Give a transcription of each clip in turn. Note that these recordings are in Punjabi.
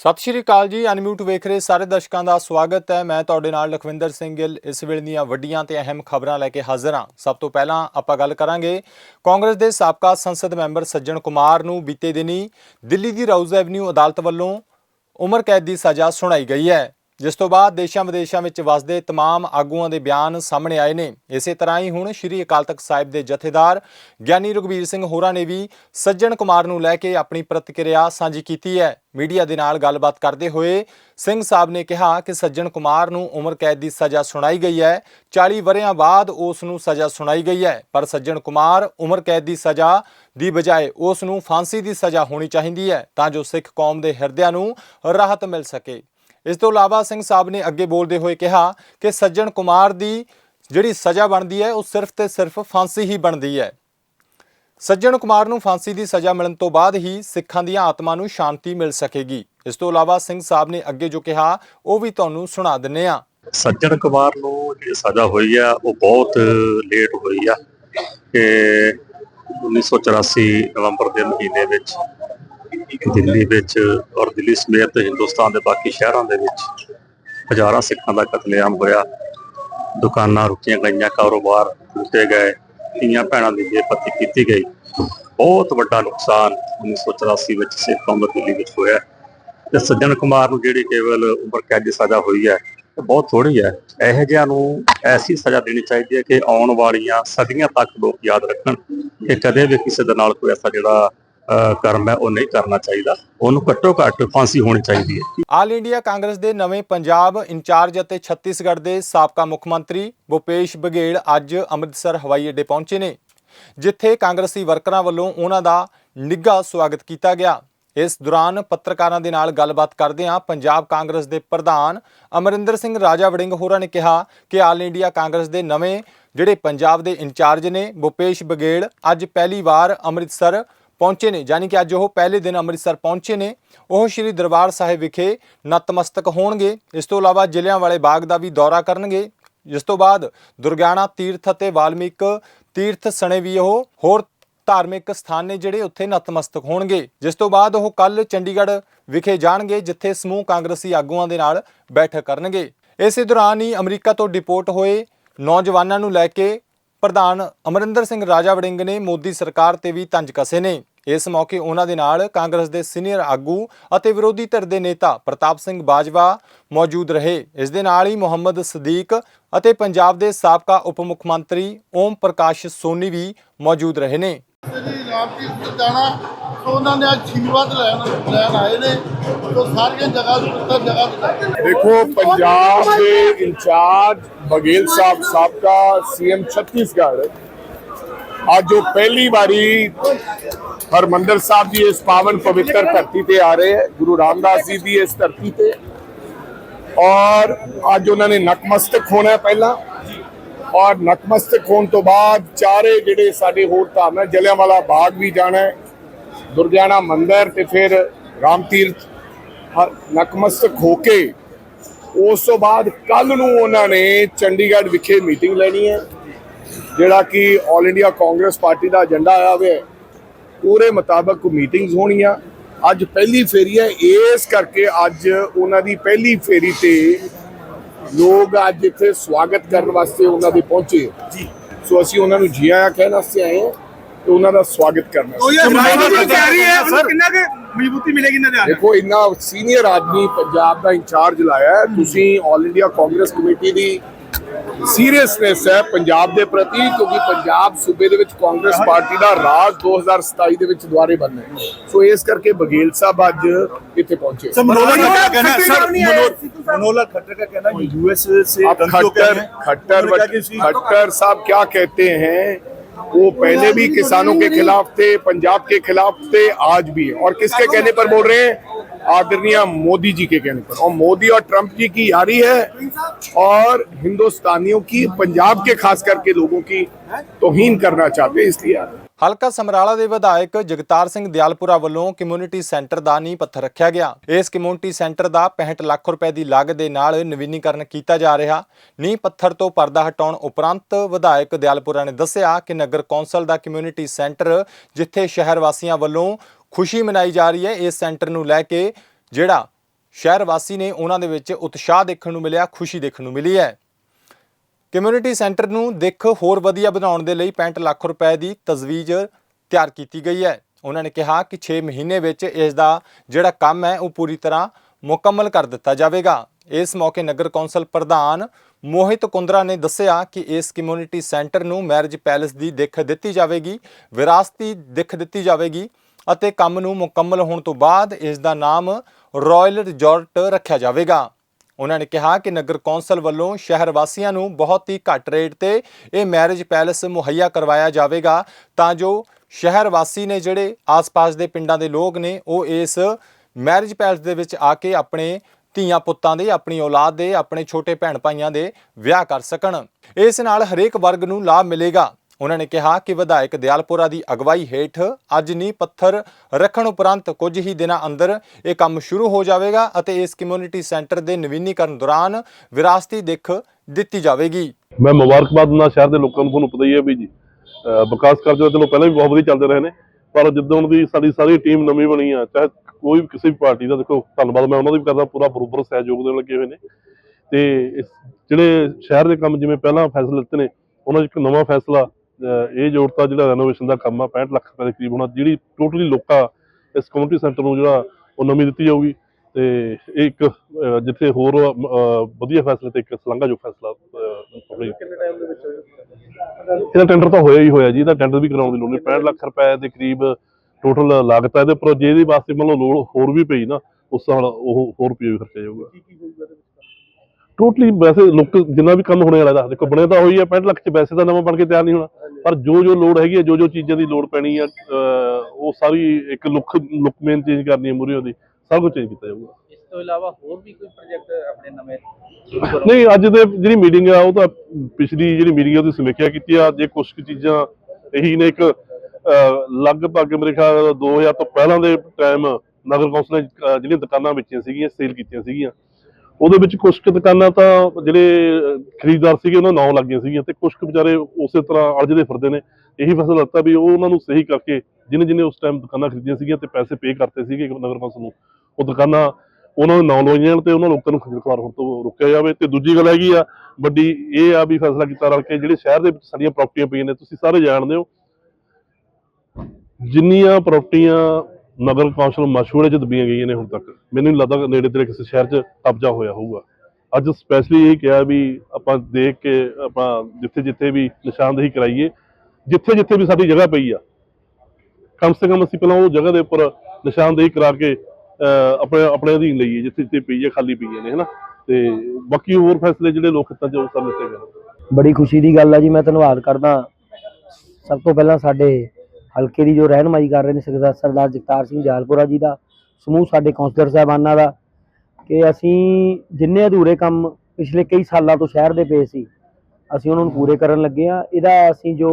ਸਤਿ ਸ਼੍ਰੀ ਅਕਾਲ ਜੀ, ਅਨਮਿਊਟ ਵੇਖ ਰਹੇ ਸਾਰੇ ਦਰਸ਼ਕਾਂ ਦਾ ਸਵਾਗਤ ਹੈ। ਮੈਂ ਤੁਹਾਡੇ ਨਾਲ ਲਖਵਿੰਦਰ ਸਿੰਘ ਗਿੱਲ। ਇਸ ਵੇਲੇ ਦੀਆਂ ਵੱਡੀਆਂ ਤੇ ਅਹਿਮ ਖਬਰਾਂ ਲੈ ਕੇ ਹਾਜ਼ਰ ਹਾਂ। ਸਭ ਤੋਂ ਪਹਿਲਾਂ ਆਪਾਂ ਗੱਲ ਕਰਾਂਗੇ ਕਾਂਗਰਸ ਦੇ ਸਾਬਕਾ ਸੰਸਦ ਮੈਂਬਰ ਸੱਜਣ ਕੁਮਾਰ ਨੂੰ ਬੀਤੇ ਦਿਨੀ ਦਿੱਲੀ ਦੀ ਰਾਊਜ਼ ਐਵਨਿਊ ਅਦਾਲਤ ਵੱਲੋਂ ਉਮਰ ਕੈਦ ਦੀ ਸਜ਼ਾ ਸੁਣਾਈ ਗਈ ਹੈ। ਜਿਸ ਤੋਂ ਬਾਅਦ ਦੇਸ਼ਾਂ ਵਿਦੇਸ਼ਾਂ ਵਿੱਚ ਵਸਦੇ तमाम ਆਗੂਆਂ ਦੇ ਬਿਆਨ ਸਾਹਮਣੇ ਆਏ ਨੇ ਇਸੇ ਤਰ੍ਹਾਂ ਹੀ ਹੁਣ ਸ੍ਰੀ ਅਕਾਲ ਤਖਤ ਸਾਹਿਬ ਦੇ ਜਥੇਦਾਰ ਗਿਆਨੀ ਰਘਬੀਰ ਸਿੰਘ ਹੋਰਾਂ ਨੇ ਵੀ ਸੱਜਣ ਕੁਮਾਰ ਨੂੰ ਲੈ ਕੇ ਆਪਣੀ ਪ੍ਰਤੀਕਿਰਿਆ ਸਾਂਝੀ ਕੀਤੀ ਹੈ ਮੀਡੀਆ ਦੇ ਨਾਲ ਗੱਲਬਾਤ ਕਰਦੇ ਹੋਏ ਸਿੰਘ ਸਾਹਿਬ ਨੇ ਕਿਹਾ ਕਿ ਸੱਜਣ ਕੁਮਾਰ ਨੂੰ ਉਮਰ ਕੈਦ ਦੀ ਸਜ਼ਾ ਸੁਣਾਈ ਗਈ ਹੈ 40 ਵਰ੍ਹਿਆਂ ਬਾਅਦ ਉਸ ਨੂੰ ਸਜ਼ਾ ਸੁਣਾਈ ਗਈ ਹੈ ਪਰ ਸੱਜਣ ਕੁਮਾਰ ਉਮਰ ਕੈਦ ਦੀ ਸਜ਼ਾ ਦੀ ਬਜਾਏ ਉਸ ਨੂੰ ਫਾਂਸੀ ਦੀ ਸਜ਼ਾ ਹੋਣੀ ਚਾਹੀਦੀ ਹੈ ਤਾਂ ਜੋ ਸਿੱਖ ਕੌਮ ਦੇ ਹਿਰਦਿਆਂ ਨੂੰ ਰਾਹਤ ਮਿਲ ਸਕੇ ਇਸ ਤੋਂ ਇਲਾਵਾ ਸਿੰਘ ਸਾਹਿਬ ਨੇ ਅੱਗੇ ਬੋਲਦੇ ਹੋਏ ਕਿਹਾ ਕਿ ਸੱਜਣ ਕੁਮਾਰ ਦੀ ਜਿਹੜੀ ਸਜ਼ਾ ਬਣਦੀ ਹੈ, ਉਹ ਸਿਰਫ ਤੇ ਸਿਰਫ ਫਾਂਸੀ ਹੀ ਬਣਦੀ ਹੈ। ਸੱਜਣ ਕੁਮਾਰ ਨੂੰ ਫਾਂਸੀ ਦੀ ਸਜ਼ਾ ਮਿਲਣ ਤੋਂ ਬਾਅਦ ਹੀ ਸਿੱਖਾਂ ਦੀਆਂ ਆਤਮਾ ਨੂੰ ਸ਼ਾਂਤੀ ਮਿਲ ਸਕੇਗੀ। ਇਸ ਤੋਂ ਇਲਾਵਾ ਸਿੰਘ ਸਾਹਿਬ ਨੇ ਅੱਗੇ ਜੋ ਕਿਹਾ, ਉਹ ਵੀ ਤੁਹਾਨੂੰ ਸੁਣਾ ਦਿੰਨੇ ਆ ਸੱਜਣ ਕੁਮਾਰ ਨੂੰ ਜਿਹੜੀ ਸਜ਼ਾ ਹੋਈ ਆ, ਉਹ ਬਹੁਤ ਲੇਟ ਹੋਈ ਆ ਕਿ 1984 ਨਵੰਬਰ ਦੇ ਮਹੀਨੇ ਵਿੱਚ ਦਿੱਲੀ ਵਿੱਚ ਔਰ ਦਿੱਲੀ ਸਮੇਤ ਹਿੰਦੁਸਤਾਨ ਦੇ ਬਾਕੀ ਸ਼ਹਿਰਾਂ ਦੇ ਵਿੱਚ ਹਜ਼ਾਰਾਂ ਸਿੱਖਾਂ ਦਾ ਕਤਲੇਆਮ ਹੋਇਆ। ਦੁਕਾਨਾਂ ਰੁਕੀਆਂ ਗਈਆਂ, ਕਾਰੋਬਾਰ ਲੁੱਟੇ ਗਏ, ਧੀਆਂ ਭੈਣਾਂ ਦੀ ਬੇਪਤੀ ਕੀਤੀ ਗਈ। ਬਹੁਤ ਵੱਡਾ ਨੁਕਸਾਨ 1984 ਵਿੱਚ ਸਿੱਖ ਕੌਮ ਦਾ ਦਿੱਲੀ ਵਿੱਚ ਹੋਇਆ। ਤੇ ਸੱਜਣ ਕੁਮਾਰ ਨੂੰ ਜਿਹੜੀ ਕੇਵਲ ਉਮਰ ਕੈਦ ਦੀ ਸਜ਼ਾ ਹੋਈ ਹੈ, ਇਹ ਬਹੁਤ ਥੋੜੀ ਹੈ। ਇਹੋ ਜਿਹਾ ਨੂੰ ਐਸੀ ਸਜ਼ਾ ਦੇਣੀ ਚਾਹੀਦੀ ਹੈ ਕਿ ਆਉਣ ਵਾਲੀਆਂ ਸਦੀਆਂ ਤੱਕ ਲੋਕ ਯਾਦ ਰੱਖਣ ਕਿ ਕਦੇ ਵੀ ਕਿਸੇ ਦੇ ਨਾਲ ਕੋਈ ਐਸਾ ਜਿਹੜਾ ਕਰਮ ਹੈ, ਉਹ ਨਹੀਂ ਕਰਨਾ ਚਾਹੀਦਾ। ਉਹਨੂੰ ਘੱਟੋ ਘੱਟ ਫਾਂਸੀ ਹੋਣੀ ਚਾਹੀਦੀ ਹੈ। ਆਲ ਇੰਡੀਆ ਕਾਂਗਰਸ ਦੇ ਨਵੇਂ ਪੰਜਾਬ ਇੰਚਾਰਜ ਅਤੇ ਛੱਤੀਸਗੜ੍ਹ ਦੇ ਸਾਬਕਾ ਮੁੱਖ ਮੰਤਰੀ ਭੁਪੇਸ਼ ਬਘੇਲ ਅੱਜ ਅੰਮ੍ਰਿਤਸਰ ਹਵਾਈ ਅੱਡੇ ਪਹੁੰਚੇ ਨੇ, ਜਿੱਥੇ ਕਾਂਗਰਸੀ ਵਰਕਰਾਂ ਵੱਲੋਂ ਉਹਨਾਂ ਦਾ ਨਿੱਘਾ ਸਵਾਗਤ ਕੀਤਾ ਗਿਆ। ਇਸ ਦੌਰਾਨ ਪੱਤਰਕਾਰਾਂ ਦੇ ਨਾਲ ਗੱਲਬਾਤ ਕਰਦਿਆਂ ਪੰਜਾਬ ਕਾਂਗਰਸ ਦੇ ਪ੍ਰਧਾਨ ਅਮਰਿੰਦਰ ਸਿੰਘ ਰਾਜਾ ਵੜਿੰਗ ਹੋਰਾਂ ਨੇ ਕਿਹਾ ਕਿ ਆਲ ਇੰਡੀਆ ਕਾਂਗਰਸ ਦੇ ਨਵੇਂ ਜਿਹੜੇ ਪੰਜਾਬ ਦੇ ਇੰਚਾਰਜ ਨੇ, ਭੁਪੇਸ਼ ਬਘੇਲ, ਅੱਜ ਪਹਿਲੀ ਵਾਰ ਅੰਮ੍ਰਿਤਸਰ ਪਹੁੰਚੇ ਨੇ। ਯਾਨੀ ਕਿ ਅੱਜ ਉਹ ਪਹਿਲੇ ਦਿਨ ਅੰਮ੍ਰਿਤਸਰ ਪਹੁੰਚੇ ਨੇ। ਉਹ ਸ੍ਰੀ ਦਰਬਾਰ ਸਾਹਿਬ ਵਿਖੇ ਨਤਮਸਤਕ ਹੋਣਗੇ। ਇਸ ਤੋਂ ਇਲਾਵਾ ਜ਼ਿਲ੍ਹਿਆਂ ਵਾਲੇ ਬਾਗ ਦਾ ਵੀ ਦੌਰਾ ਕਰਨਗੇ। ਜਿਸ ਤੋਂ ਬਾਅਦ ਦੁਰਗਿਆਣਾ ਤੀਰਥ ਅਤੇ ਵਾਲਮੀਕ ਤੀਰਥ ਸਣੇ ਵੀ ਉਹ ਹੋਰ ਧਾਰਮਿਕ ਸਥਾਨ ਨੇ ਜਿਹੜੇ ਉੱਥੇ ਨਤਮਸਤਕ ਹੋਣਗੇ। ਜਿਸ ਤੋਂ ਬਾਅਦ ਉਹ ਕੱਲ ਚੰਡੀਗੜ੍ਹ ਵਿਖੇ ਜਾਣਗੇ, ਜਿੱਥੇ ਸਮੂਹ ਕਾਂਗਰਸੀ ਆਗੂਆਂ ਦੇ ਨਾਲ ਬੈਠਕ ਕਰਨਗੇ। ਇਸੇ ਦੌਰਾਨ ਹੀ ਅਮਰੀਕਾ ਤੋਂ ਡਿਪੋਰਟ ਹੋਏ ਨੌਜਵਾਨਾਂ ਨੂੰ ਲੈ ਕੇ ਪ੍ਰਧਾਨ ਅਮਰਿੰਦਰ ਸਿੰਘ ਰਾਜਾ ਵੜਿੰਗ ਨੇ ਮੋਦੀ ਸਰਕਾਰ ਤੇ ਵੀ ਤੰਜ ਕਸੇ ਨੇ। ਇਸ ਮੌਕੇ ਉਹਨਾਂ ਦੇ ਨਾਲ ਕਾਂਗਰਸ ਦੇ ਸੀਨੀਅਰ ਆਗੂ ਅਤੇ ਵਿਰੋਧੀ ਧਿਰ ਦੇ ਨੇਤਾ ਪ੍ਰਤਾਪ ਸਿੰਘ ਬਾਜਵਾ ਮੌਜੂਦ ਰਹੇ। ਇਸ ਦੇ ਨਾਲ ਹੀ ਮੁਹੰਮਦ ਸਦੀਕ ਅਤੇ ਪੰਜਾਬ ਦੇ ਸਾਬਕਾ ਉਪ ਮੁੱਖ ਮੰਤਰੀ ਓਮ ਪ੍ਰਕਾਸ਼ ਸੋਨੀ ਵੀ ਮੌਜੂਦ ਰਹੇ ਨੇ। ਜਿਹੜੀ ਰਾਮਤੀਰਥ ਤੇ ਜਾਣਾ। ਸੋ ਉਹਨਾਂ ਨੇ ਅੱਜ ਆਸ਼ੀਰਵਾਦ ਲੈਣ ਲੈਣ ਆਏ ਨੇ। ਸੋ ਸਾਰੀਆਂ ਜਗ੍ਹਾ ਤੇ ਜਗ੍ਹਾ ਤੇ ਦੇਖੋ ਪੰਜਾਬ ਦੇ ਇੰਚਾਰਜ ਬਗੇਲ ਸਾਹਿਬ ਸਾਬਕਾ ਸੀਐਮ ਛੱਤੀਸਗੜ੍ਹ ਅੱਜ ਉਹ ਪਹਿਲੀ ਵਾਰੀ ਹਰਮੰਦਰ ਸਾਹਿਬ ਦੀ ਇਸ ਪਾਵਨ ਪਵਿੱਤਰ ਧਰਤੀ ਤੇ ਆ ਰਹੇ ਹੈ। ਗੁਰੂ ਰਾਮਦਾਸ ਜੀ ਦੀ ਇਸ ਧਰਤੀ ਤੇ। ਔਰ ਅੱਜ ਉਹਨਾਂ ਨੇ ਨਤਮਸਤਕ ਹੋਣਾ ਪਹਿਲਾਂ। ਔਰ ਨਤਮਸਤਕ ਹੋਣ ਤੋਂ ਬਾਅਦ ਚਾਰੇ ਜਿਹੜੇ ਸਾਡੇ ਹੋਰ ਧਾਮ ਹੈ, ਜਲਿਆਂਵਾਲਾ ਬਾਗ ਵੀ ਜਾਣਾ ਹੈ, ਦੁਰਗਿਆਣਾ ਮੰਦਿਰ ਤੇ ਫਿਰ ਰਾਮ ਤੀਰਥ ਹ- ਨਤਮਸਤਕ ਹੋ ਕੇ ਉਸ ਤੋਂ ਬਾਅਦ ਕੱਲ ਨੂੰ ਉਹਨਾਂ ਨੇ ਚੰਡੀਗੜ੍ਹ ਵਿਖੇ ਮੀਟਿੰਗ ਲੈਣੀ ਹੈ। ਜਿਹੜਾ ਕਿ 올 ਇੰਡੀਆ ਕਾਂਗਰਸ ਪਾਰਟੀ ਦਾ ਏਜੰਡਾ ਆਇਆ ਹੋਇਆ ਹੈ ਪੂਰੇ ਮੁਤਾਬਕ ਮੀਟਿੰਗਸ ਹੋਣੀਆਂ। ਅੱਜ ਪਹਿਲੀ ਫੇਰੀ ਹੈ ਇਸ ਕਰਕੇ ਅੱਜ ਉਹਨਾਂ ਦੀ ਪਹਿਲੀ ਫੇਰੀ ਤੇ ਲੋਕ ਅੱਜ ਇੱਥੇ ਸਵਾਗਤ ਕਰਨ ਵਾਸਤੇ ਉਹਨਾਂ ਦੇ ਪਹੁੰਚੇ। ਜੀ। ਸੋ ਅਸੀਂ ਉਹਨਾਂ ਨੂੰ ਜੀ ਆਇਆਂ ਕਹਿਣ ਵਾਸਤੇ ਆਏ ਹਾਂ ਤੇ ਉਹਨਾਂ ਦਾ ਸਵਾਗਤ ਕਰਨਾ ਉਹ ਯਾਰ ਮਜ਼ਬੂਤੀ ਦੀ ਤਿਆਰੀ ਹੈ ਉਹਨੂੰ ਕਿੰਨਾ ਕਿ ਮਜ਼ਬੂਤੀ ਮਿਲੇਗੀ ਇਹਨਾਂ ਦੇ ਹੱਥ ਦੇਖੋ ਇੰਨਾ ਸੀਨੀਅਰ ਆਦਮੀ ਪੰਜਾਬ ਦਾ ਇੰਚਾਰਜ ਲਾਇਆ ਹੈ। ਤੁਸੀਂ 올 ਇੰਡੀਆ ਕਾਂਗਰਸ ਕਮੇਟੀ ਦੀ ਸੀਰੀਅਸਨੈਸ ਹੈ ਪੰਜਾਬ ਦੇ ਪ੍ਰਤੀ ਕਿਉਂਕਿ ਪੰਜਾਬ ਸੂਬੇ ਦੇ ਵਿੱਚ ਕਾਂਗਰਸ ਪਾਰਟੀ ਦਾ ਰਾਜ 2027 ਦੇ ਵਿੱਚ ਦੁਆਰੇ ਬਣਨਾ ਹੈ ਸੋ ਇਸ ਕਰਕੇ ਬਗੇਲ ਸਾਹਿਬ ਅੱਜ ਇੱਥੇ ਪਹੁੰਚੇ सर मनोला खट्टर का कहना है सर मनोज मनोला खट्टर का कहना है यूएस से अब गलतियों के खट्टर हैं। खट्टर उन्होंने कहा कि इसी- खट्टर साहब क्या कहते हैं वो पहले भी किसानों के खिलाफ थे, पंजाब के खिलाफ थे, आज भी और किसके कहने पर बोल रहे हैं? आदरणीय मोदी जी के कहने पर। और मोदी और ट्रंप जी की यारी है, और हिंदुस्तानियों की, पंजाब के खास करके लोगों की तोहीन करना चाहते हैं, इसलिए। ਹਲਕਾ ਸਮਰਾਲਾ ਦੇ ਵਿਧਾਇਕ ਜਗਤਾਰ ਸਿੰਘ ਦਿਆਲਪੁਰਾ ਵੱਲੋਂ ਕਮਿਊਨਿਟੀ ਸੈਂਟਰ ਦਾ ਨੀਂਹ ਪੱਥਰ ਰੱਖਿਆ ਗਿਆ। ਇਸ ਕਮਿਊਨਿਟੀ ਸੈਂਟਰ ਦਾ 65 ਲੱਖ ਰੁਪਏ ਦੀ ਲਾਗਤ ਦੇ ਨਾਲ ਨਵੀਨੀਕਰਨ ਕੀਤਾ ਜਾ ਰਿਹਾ। ਨੀਂਹ ਪੱਥਰ ਤੋਂ ਪਰਦਾ ਹਟਾਉਣ ਉਪਰੰਤ ਵਿਧਾਇਕ ਦਿਆਲਪੁਰਾ ਨੇ ਦੱਸਿਆ ਕਿ ਨਗਰ ਕੌਂਸਲ ਦਾ ਕਮਿਊਨਿਟੀ ਸੈਂਟਰ ਜਿੱਥੇ ਸ਼ਹਿਰ ਵਾਸੀਆਂ ਵੱਲੋਂ ਖੁਸ਼ੀ ਮਨਾਈ ਜਾ ਰਹੀ ਹੈ, ਇਸ ਸੈਂਟਰ ਨੂੰ ਲੈ ਕੇ ਜਿਹੜਾ ਸ਼ਹਿਰ ਵਾਸੀ ਨੇ ਉਹਨਾਂ ਦੇ ਵਿੱਚ ਉਤਸ਼ਾਹ ਦੇਖਣ ਨੂੰ ਮਿਲਿਆ, ਖੁਸ਼ੀ ਦੇਖਣ ਨੂੰ ਮਿਲੀ ਹੈ। ਕਮਿਊਨਿਟੀ ਸੈਂਟਰ ਨੂੰ ਦਿੱਖ ਹੋਰ ਵਧੀਆ ਬਣਾਉਣ ਦੇ ਲਈ 65 ਲੱਖ ਰੁਪਏ ਦੀ ਤਜਵੀਜ਼ ਤਿਆਰ ਕੀਤੀ ਗਈ ਹੈ। ਉਹਨਾਂ ਨੇ ਕਿਹਾ ਕਿ 6 ਮਹੀਨੇ ਵਿੱਚ ਇਸ ਦਾ ਜਿਹੜਾ ਕੰਮ ਹੈ, ਉਹ ਪੂਰੀ ਤਰ੍ਹਾਂ ਮੁਕੰਮਲ ਕਰ ਦਿੱਤਾ ਜਾਵੇਗਾ। ਇਸ ਮੌਕੇ ਨਗਰ ਕੌਂਸਲ ਪ੍ਰਧਾਨ ਮੋਹਿਤ ਕੁੰਦਰਾ ਨੇ ਦੱਸਿਆ ਕਿ ਇਸ ਕਮਿਊਨਿਟੀ ਸੈਂਟਰ ਨੂੰ ਮੈਰਿਜ ਪੈਲੇਸ ਦੀ ਦਿੱਖ ਦਿੱਤੀ ਜਾਵੇਗੀ, ਵਿਰਾਸਤੀ ਦਿੱਖ ਦਿੱਤੀ ਜਾਵੇਗੀ ਅਤੇ ਕੰਮ ਨੂੰ ਮੁਕੰਮਲ ਹੋਣ ਤੋਂ ਬਾਅਦ ਇਸ ਦਾ ਨਾਮ ਰਾਇਲ ਰਿਜ਼ੋਰਟ ਰੱਖਿਆ ਜਾਵੇਗਾ। ਉਹਨਾਂ ਨੇ ਕਿਹਾ ਕਿ ਨਗਰ ਕੌਂਸਲ ਵੱਲੋਂ ਸ਼ਹਿਰ ਵਾਸੀਆਂ ਨੂੰ ਬਹੁਤ ਹੀ ਘੱਟ ਰੇਟ ਤੇ ਇਹ ਮੈਰਿਜ ਪੈਲੇਸ ਮੁਹੱਈਆ ਕਰਵਾਇਆ ਜਾਵੇਗਾ, ਤਾਂ ਜੋ ਸ਼ਹਿਰ ਵਾਸੀ ਨੇ ਜਿਹੜੇ ਆਸ-ਪਾਸ ਦੇ ਪਿੰਡਾਂ ਦੇ ਲੋਕ ਨੇ, ਉਹ ਇਸ ਮੈਰਿਜ ਪੈਲੇਸ ਦੇ ਵਿੱਚ ਆ ਕੇ ਆਪਣੇ ਧੀਆਂ ਪੁੱਤਾਂ ਦੇ, ਆਪਣੀ ਔਲਾਦ ਦੇ, ਆਪਣੇ ਛੋਟੇ ਭੈਣ ਭਾਈਆਂ ਦੇ ਵਿਆਹ ਕਰ ਸਕਣ। ਇਸ ਨਾਲ ਹਰੇਕ ਵਰਗ ਨੂੰ ਲਾਭ ਮਿਲੇਗਾ। ਉਹਨਾਂ ਨੇ ਕਿਹਾ ਕਿ ਵਿਧਾਇਕ ਦਿਆਲਪੁਰਾ ਦੀ ਅਗਵਾਈ ਹੇਠ ਅੱਜ ਨੀਂਹ ਪੱਥਰ ਰੱਖਣ ਉਪਰੰਤ ਕੁਝ ਹੀ ਦਿਨਾਂ ਅੰਦਰ ਇਹ ਕੰਮ ਸ਼ੁਰੂ ਹੋ ਜਾਵੇਗਾ ਅਤੇ ਇਸ ਕਮਿਊਨਿਟੀ ਸੈਂਟਰ ਦੇ ਨਵੀਨੀਕਰਨ ਦੌਰਾਨ ਵਿਰਾਸਤੀ ਦਿੱਖ ਦਿੱਤੀ ਜਾਵੇਗੀ। ਮੈਂ ਮੁਬਾਰਕਬਾਦ ਦਿੰਦਾ ਸ਼ਹਿਰ ਦੇ ਲੋਕਾਂ ਨੂੰ, ਤੁਹਾਨੂੰ ਪਤਾ ਹੀ ਹੈ ਵੀ ਜੀ ਵਿਕਾਸ ਕਾਰਜ ਤਾਂ ਚਲੋ ਪਹਿਲਾਂ ਵੀ ਬਹੁਤ ਵਧੀਆ ਚੱਲਦੇ ਰਹੇ ਨੇ, ਪਰ ਜਿੱਦਾਂ ਦੀ ਸਾਡੀ ਸਾਰੀ ਟੀਮ ਨਵੀਂ ਬਣੀ ਆ, ਚਾਹੇ ਕੋਈ ਵੀ ਕਿਸੇ ਵੀ ਪਾਰਟੀ ਦਾ, ਦੇਖੋ ਧੰਨਵਾਦ ਮੈਂ ਉਹਨਾਂ ਦਾ ਵੀ ਕਰਦਾ, ਪੂਰਾ ਬਰੋਬਰ ਸਹਿਯੋਗ ਦੇਣ ਲੱਗੇ ਹੋਏ ਨੇ। ਤੇ ਜਿਹੜੇ ਸ਼ਹਿਰ ਦੇ ਕੰਮ ਜਿਵੇਂ ਪਹਿਲਾਂ ਫੈਸਲੇ ਲਿੱਤੇ ਨੇ, ਉਹਨਾਂ 'ਚ ਇੱਕ ਨਵਾਂ ਫੈਸਲਾ ਇਹ ਜੋੜਤਾ ਜਿਹੜਾ ਰੈਨੋਵੇਸ਼ਨ ਦਾ ਕੰਮ ਆ 65 ਲੱਖ ਰੁਪਏ ਦੇ ਕਰੀਬ ਹੋਣਾ ਜਿਹੜੀ ਟੋਟਲੀ ਲੋਕਾਂ ਇਸ ਕਮਿਊਨਿਟੀ ਸੈਂਟਰ ਨੂੰ ਜਿਹੜਾ ਉਹ ਨਵੀਂ ਦਿੱਤੀ ਜਾਊਗੀ ਤੇ ਇਹ ਇੱਕ ਜਿੱਥੇ ਹੋਰ ਵਧੀਆ ਫੈਸਲੇ ਤੇ ਇੱਕ ਸਲਾਘਾਯੋਗ ਫੈਸਲਾ ਅਹ ਆਪਣੀ ਇਹਦਾ ਟੈਂਡਰ ਤਾਂ ਹੋਇਆ ਹੀ ਹੋਇਆ ਜੀ ਇਹਦਾ ਟੈਂਡਰ ਵੀ ਕਰਾਉਣ ਦੀ ਲੋੜ ਨਹੀਂ 65 ਲੱਖ ਰੁਪਏ ਦੇ ਕਰੀਬ ਟੋਟਲ ਲਾਗਤ ਹੈ ਇਹਦੇ ਉੱਪਰ ਜੇ ਇਹਦੇ ਵਾਸਤੇ ਮੰਨ ਲਓ ਲੋੜ ਹੋਰ ਵੀ ਪਈ ਨਾ ਉਸ ਨਾਲ ਉਹ ਹੋਰ ਰੁਪਏ ਵੀ ਖਰਚਿਆ ਜਾਊਗਾ। ਟੋਟਲੀ ਵੈਸੇ ਲੋਕ ਜਿੰਨਾ ਵੀ ਕੰਮ ਹੋਣੇ ਵਾਲਾ ਦਾ ਦੇਖੋ ਬਣਿਆ ਤਾਂ ਹੋਈ ਹੈ 65 ਲੱਖ ਚ ਵੈਸੇ ਤਾਂ ਨਵਾਂ ਬਣ ਕੇ ਤਿਆਰ ਨਹੀਂ ਹੋਣਾ। ਪਰ ਜੋ ਜੋ ਲੋੜ ਹੈਗੀ ਹੈ ਜੋ ਜੋ ਚੀਜ਼ਾਂ ਦੀ ਲੋੜ ਪੈਣੀ ਆ ਉਹ ਸਾਰੀ ਇੱਕ ਲੁੱਕ ਲੁੱਕ ਮੇਨ ਚੇਂਜ ਕਰਨੀ ਹੈ ਮੂਰੇ ਉਹਦੀ ਸਭ ਕੁਝ ਚੇਂਜ ਕੀਤਾ ਜਾਊਗਾ। ਇਸ ਤੋਂ ਇਲਾਵਾ ਹੋਰ ਵੀ ਕੋਈ ਪ੍ਰੋਜੈਕਟ ਆਪਣੇ ਨਵੇਂ ਨਹੀਂ ਅੱਜ ਦੇ ਜਿਹੜੀ ਮੀਟਿੰਗ ਆ ਉਹ ਤਾਂ ਪਿਛਲੀ ਜਿਹੜੀ ਮੀਟਿੰਗ ਆ ਉਹਦੀ ਸਮੀਖਿਆ ਕੀਤੀ ਆ ਜੇ ਕੁਝ ਕੁ ਚੀਜ਼ਾਂ ਇਹੀ ਨੇ ਇੱਕ ਲਗਭਗ ਮੇਰੇ ਖਿਆਲ 2000 ਤੋਂ ਪਹਿਲਾਂ ਦੇ ਟਾਈਮ ਨਗਰ ਕੌਂਸਲ ਨੇ ਜਿਹੜੀਆਂ ਦੁਕਾਨਾਂ ਵੇਚੀਆਂ ਸੀਗੀਆਂ ਸੇਲ ਕੀਤੀਆਂ ਸੀਗੀਆਂ। ਉਹਦੇ ਵਿੱਚ ਕੁਝ ਕੁ ਦੁਕਾਨਾਂ ਤਾਂ ਜਿਹੜੇ ਖਰੀਦਦਾਰ ਸੀਗੇ, ਉਹਨਾਂ ਨਾਂ ਲੱਗੀਆਂ ਸੀਗੀਆਂ ਤੇ ਕੁਝ ਕੁ ਵਿਚਾਰੇ ਉਸੇ ਤਰ੍ਹਾਂ ਅੜਜਦੇ ਫਿਰਦੇ ਨੇ। ਇਹੀ ਫੈਸਲਾ ਲੱਤਾ ਵੀ ਉਹ ਉਹਨਾਂ ਨੂੰ ਸਹੀ ਕਰਕੇ ਜਿਹਨੇ ਜਿਹਨੇ ਉਸ ਟਾਈਮ ਦੁਕਾਨਾਂ ਖਰੀਦੀਆਂ ਸੀਗੀਆਂ ਤੇ ਪੈਸੇ ਪੇ ਕਰਤੇ ਸੀਗੇ ਨਗਰ ਕੌਂਸਲ ਨੂੰ। ਉਹ ਦੁਕਾਨਾਂ ਉਹਨਾਂ ਨੂੰ ਨਾਂ ਲਵਾਈਆਂ ਜਾਣ ਤੇ ਉਹਨਾਂ ਲੋਕਾਂ ਨੂੰ ਖੱਜਲ ਖੁਆਰ ਹੋਣ ਤੋਂ ਰੋਕਿਆ ਜਾਵੇ। ਤੇ ਦੂਜੀ ਗੱਲ ਹੈਗੀ ਆ, ਵੱਡੀ ਇਹ ਆ ਵੀ ਫੈਸਲਾ ਕੀਤਾ ਰਲ ਕੇ ਜਿਹੜੇ ਸ਼ਹਿਰ ਦੇ ਵਿੱਚ ਸਾਡੀਆਂ ਪ੍ਰਾਪਰਟੀਆਂ ਪਈਆਂ ਨੇ, ਤੁਸੀਂ ਸਾਰੇ ਜਾਣਦੇ ਹੋ। ਜਿੰਨੀਆਂ ਪ੍ਰਾਪਰਟੀਆਂ ਨਗਰ ਕੌਂਸਲ ਮਸ਼ਹੂਰੇ ਚ ਦਬੀਆਂ ਗਈਆਂ ਨੇ ਹੁਣ ਤੱਕ। ਮੈਨੂੰ ਨਹੀਂ ਲੱਗਦਾ ਨੇੜੇ ਤੇੜੇ ਕਿਸੇ ਸ਼ਹਿਰ 'ਚ ਕਬਜ਼ਾ ਹੋਇਆ ਹੋਊਗਾ। ਅੱਜ ਸਪੈਸ਼ਲੀ ਇਹ ਕਿਹਾ ਵੀ ਆਪਾਂ ਦੇਖ ਕੇ ਆਪਾਂ ਜਿੱਥੇ ਜਿੱਥੇ ਵੀ ਨਿਸ਼ਾਨਦੇਹੀ ਕਰਾਈਏ ਜਿੱਥੇ ਜਿੱਥੇ ਵੀ ਸਾਡੀ ਜਗ੍ਹਾ ਪਈ ਆ ਕਮ ਸੇ ਕਮ ਅਸੀਂ ਪਹਿਲਾਂ ਉਹ ਜਗ੍ਹਾ ਦੇ ਉੱਪਰ ਨਿਸ਼ਾਨਦੇਹੀ ਕਰਾ ਕੇ ਅਹ, ਆਪਣੇ ਆਪਣੇ ਅਧੀਨ ਲਈਏ ਜਿੱਥੇ ਜਿੱਥੇ ਪਈ ਹੈ ਖਾਲੀ ਪਈ ਨੇ ਹਨਾ? ਤੇ ਬਾਕੀ ਹੋਰ ਫੈਸਲੇ ਜਿਹੜੇ ਲੋਕ ਹਿੱਤਾਂ 'ਚ ਉਹ ਸਭ ਲਿੱਤੇ ਗਏ ਬੜੀ ਖੁਸ਼ੀ ਦੀ ਗੱਲ ਆ ਜੀ ਮੈਂ ਧੰਨਵਾਦ ਕਰਦਾ। ਸਭ ਤੋਂ ਪਹਿਲਾਂ ਸਾਡੇ ਹਲਕੇ ਦੀ ਜੋ ਰਹਿਨਮਾਈ ਕਰ ਰਹੇ ਨੇ ਸਰਦਾਰ ਸਰਦਾਰ ਜਗਤਾਰ ਸਿੰਘ ਜਾਲਪੁਰਾ ਜੀ ਦਾ, ਸਮੂਹ ਸਾਡੇ ਕੌਂਸਲਰ ਸਾਹਿਬਾਨਾਂ ਦਾ, ਕਿ ਅਸੀਂ ਜਿੰਨੇ ਅਧੂਰੇ ਕੰਮ ਪਿਛਲੇ ਕਈ ਸਾਲਾਂ ਤੋਂ ਸ਼ਹਿਰ ਦੇ ਪਏ ਸੀ, ਅਸੀਂ ਉਹਨਾਂ ਨੂੰ ਪੂਰੇ ਕਰਨ ਲੱਗੇ ਆ ਇਹਦਾ ਅਸੀਂ ਜੋ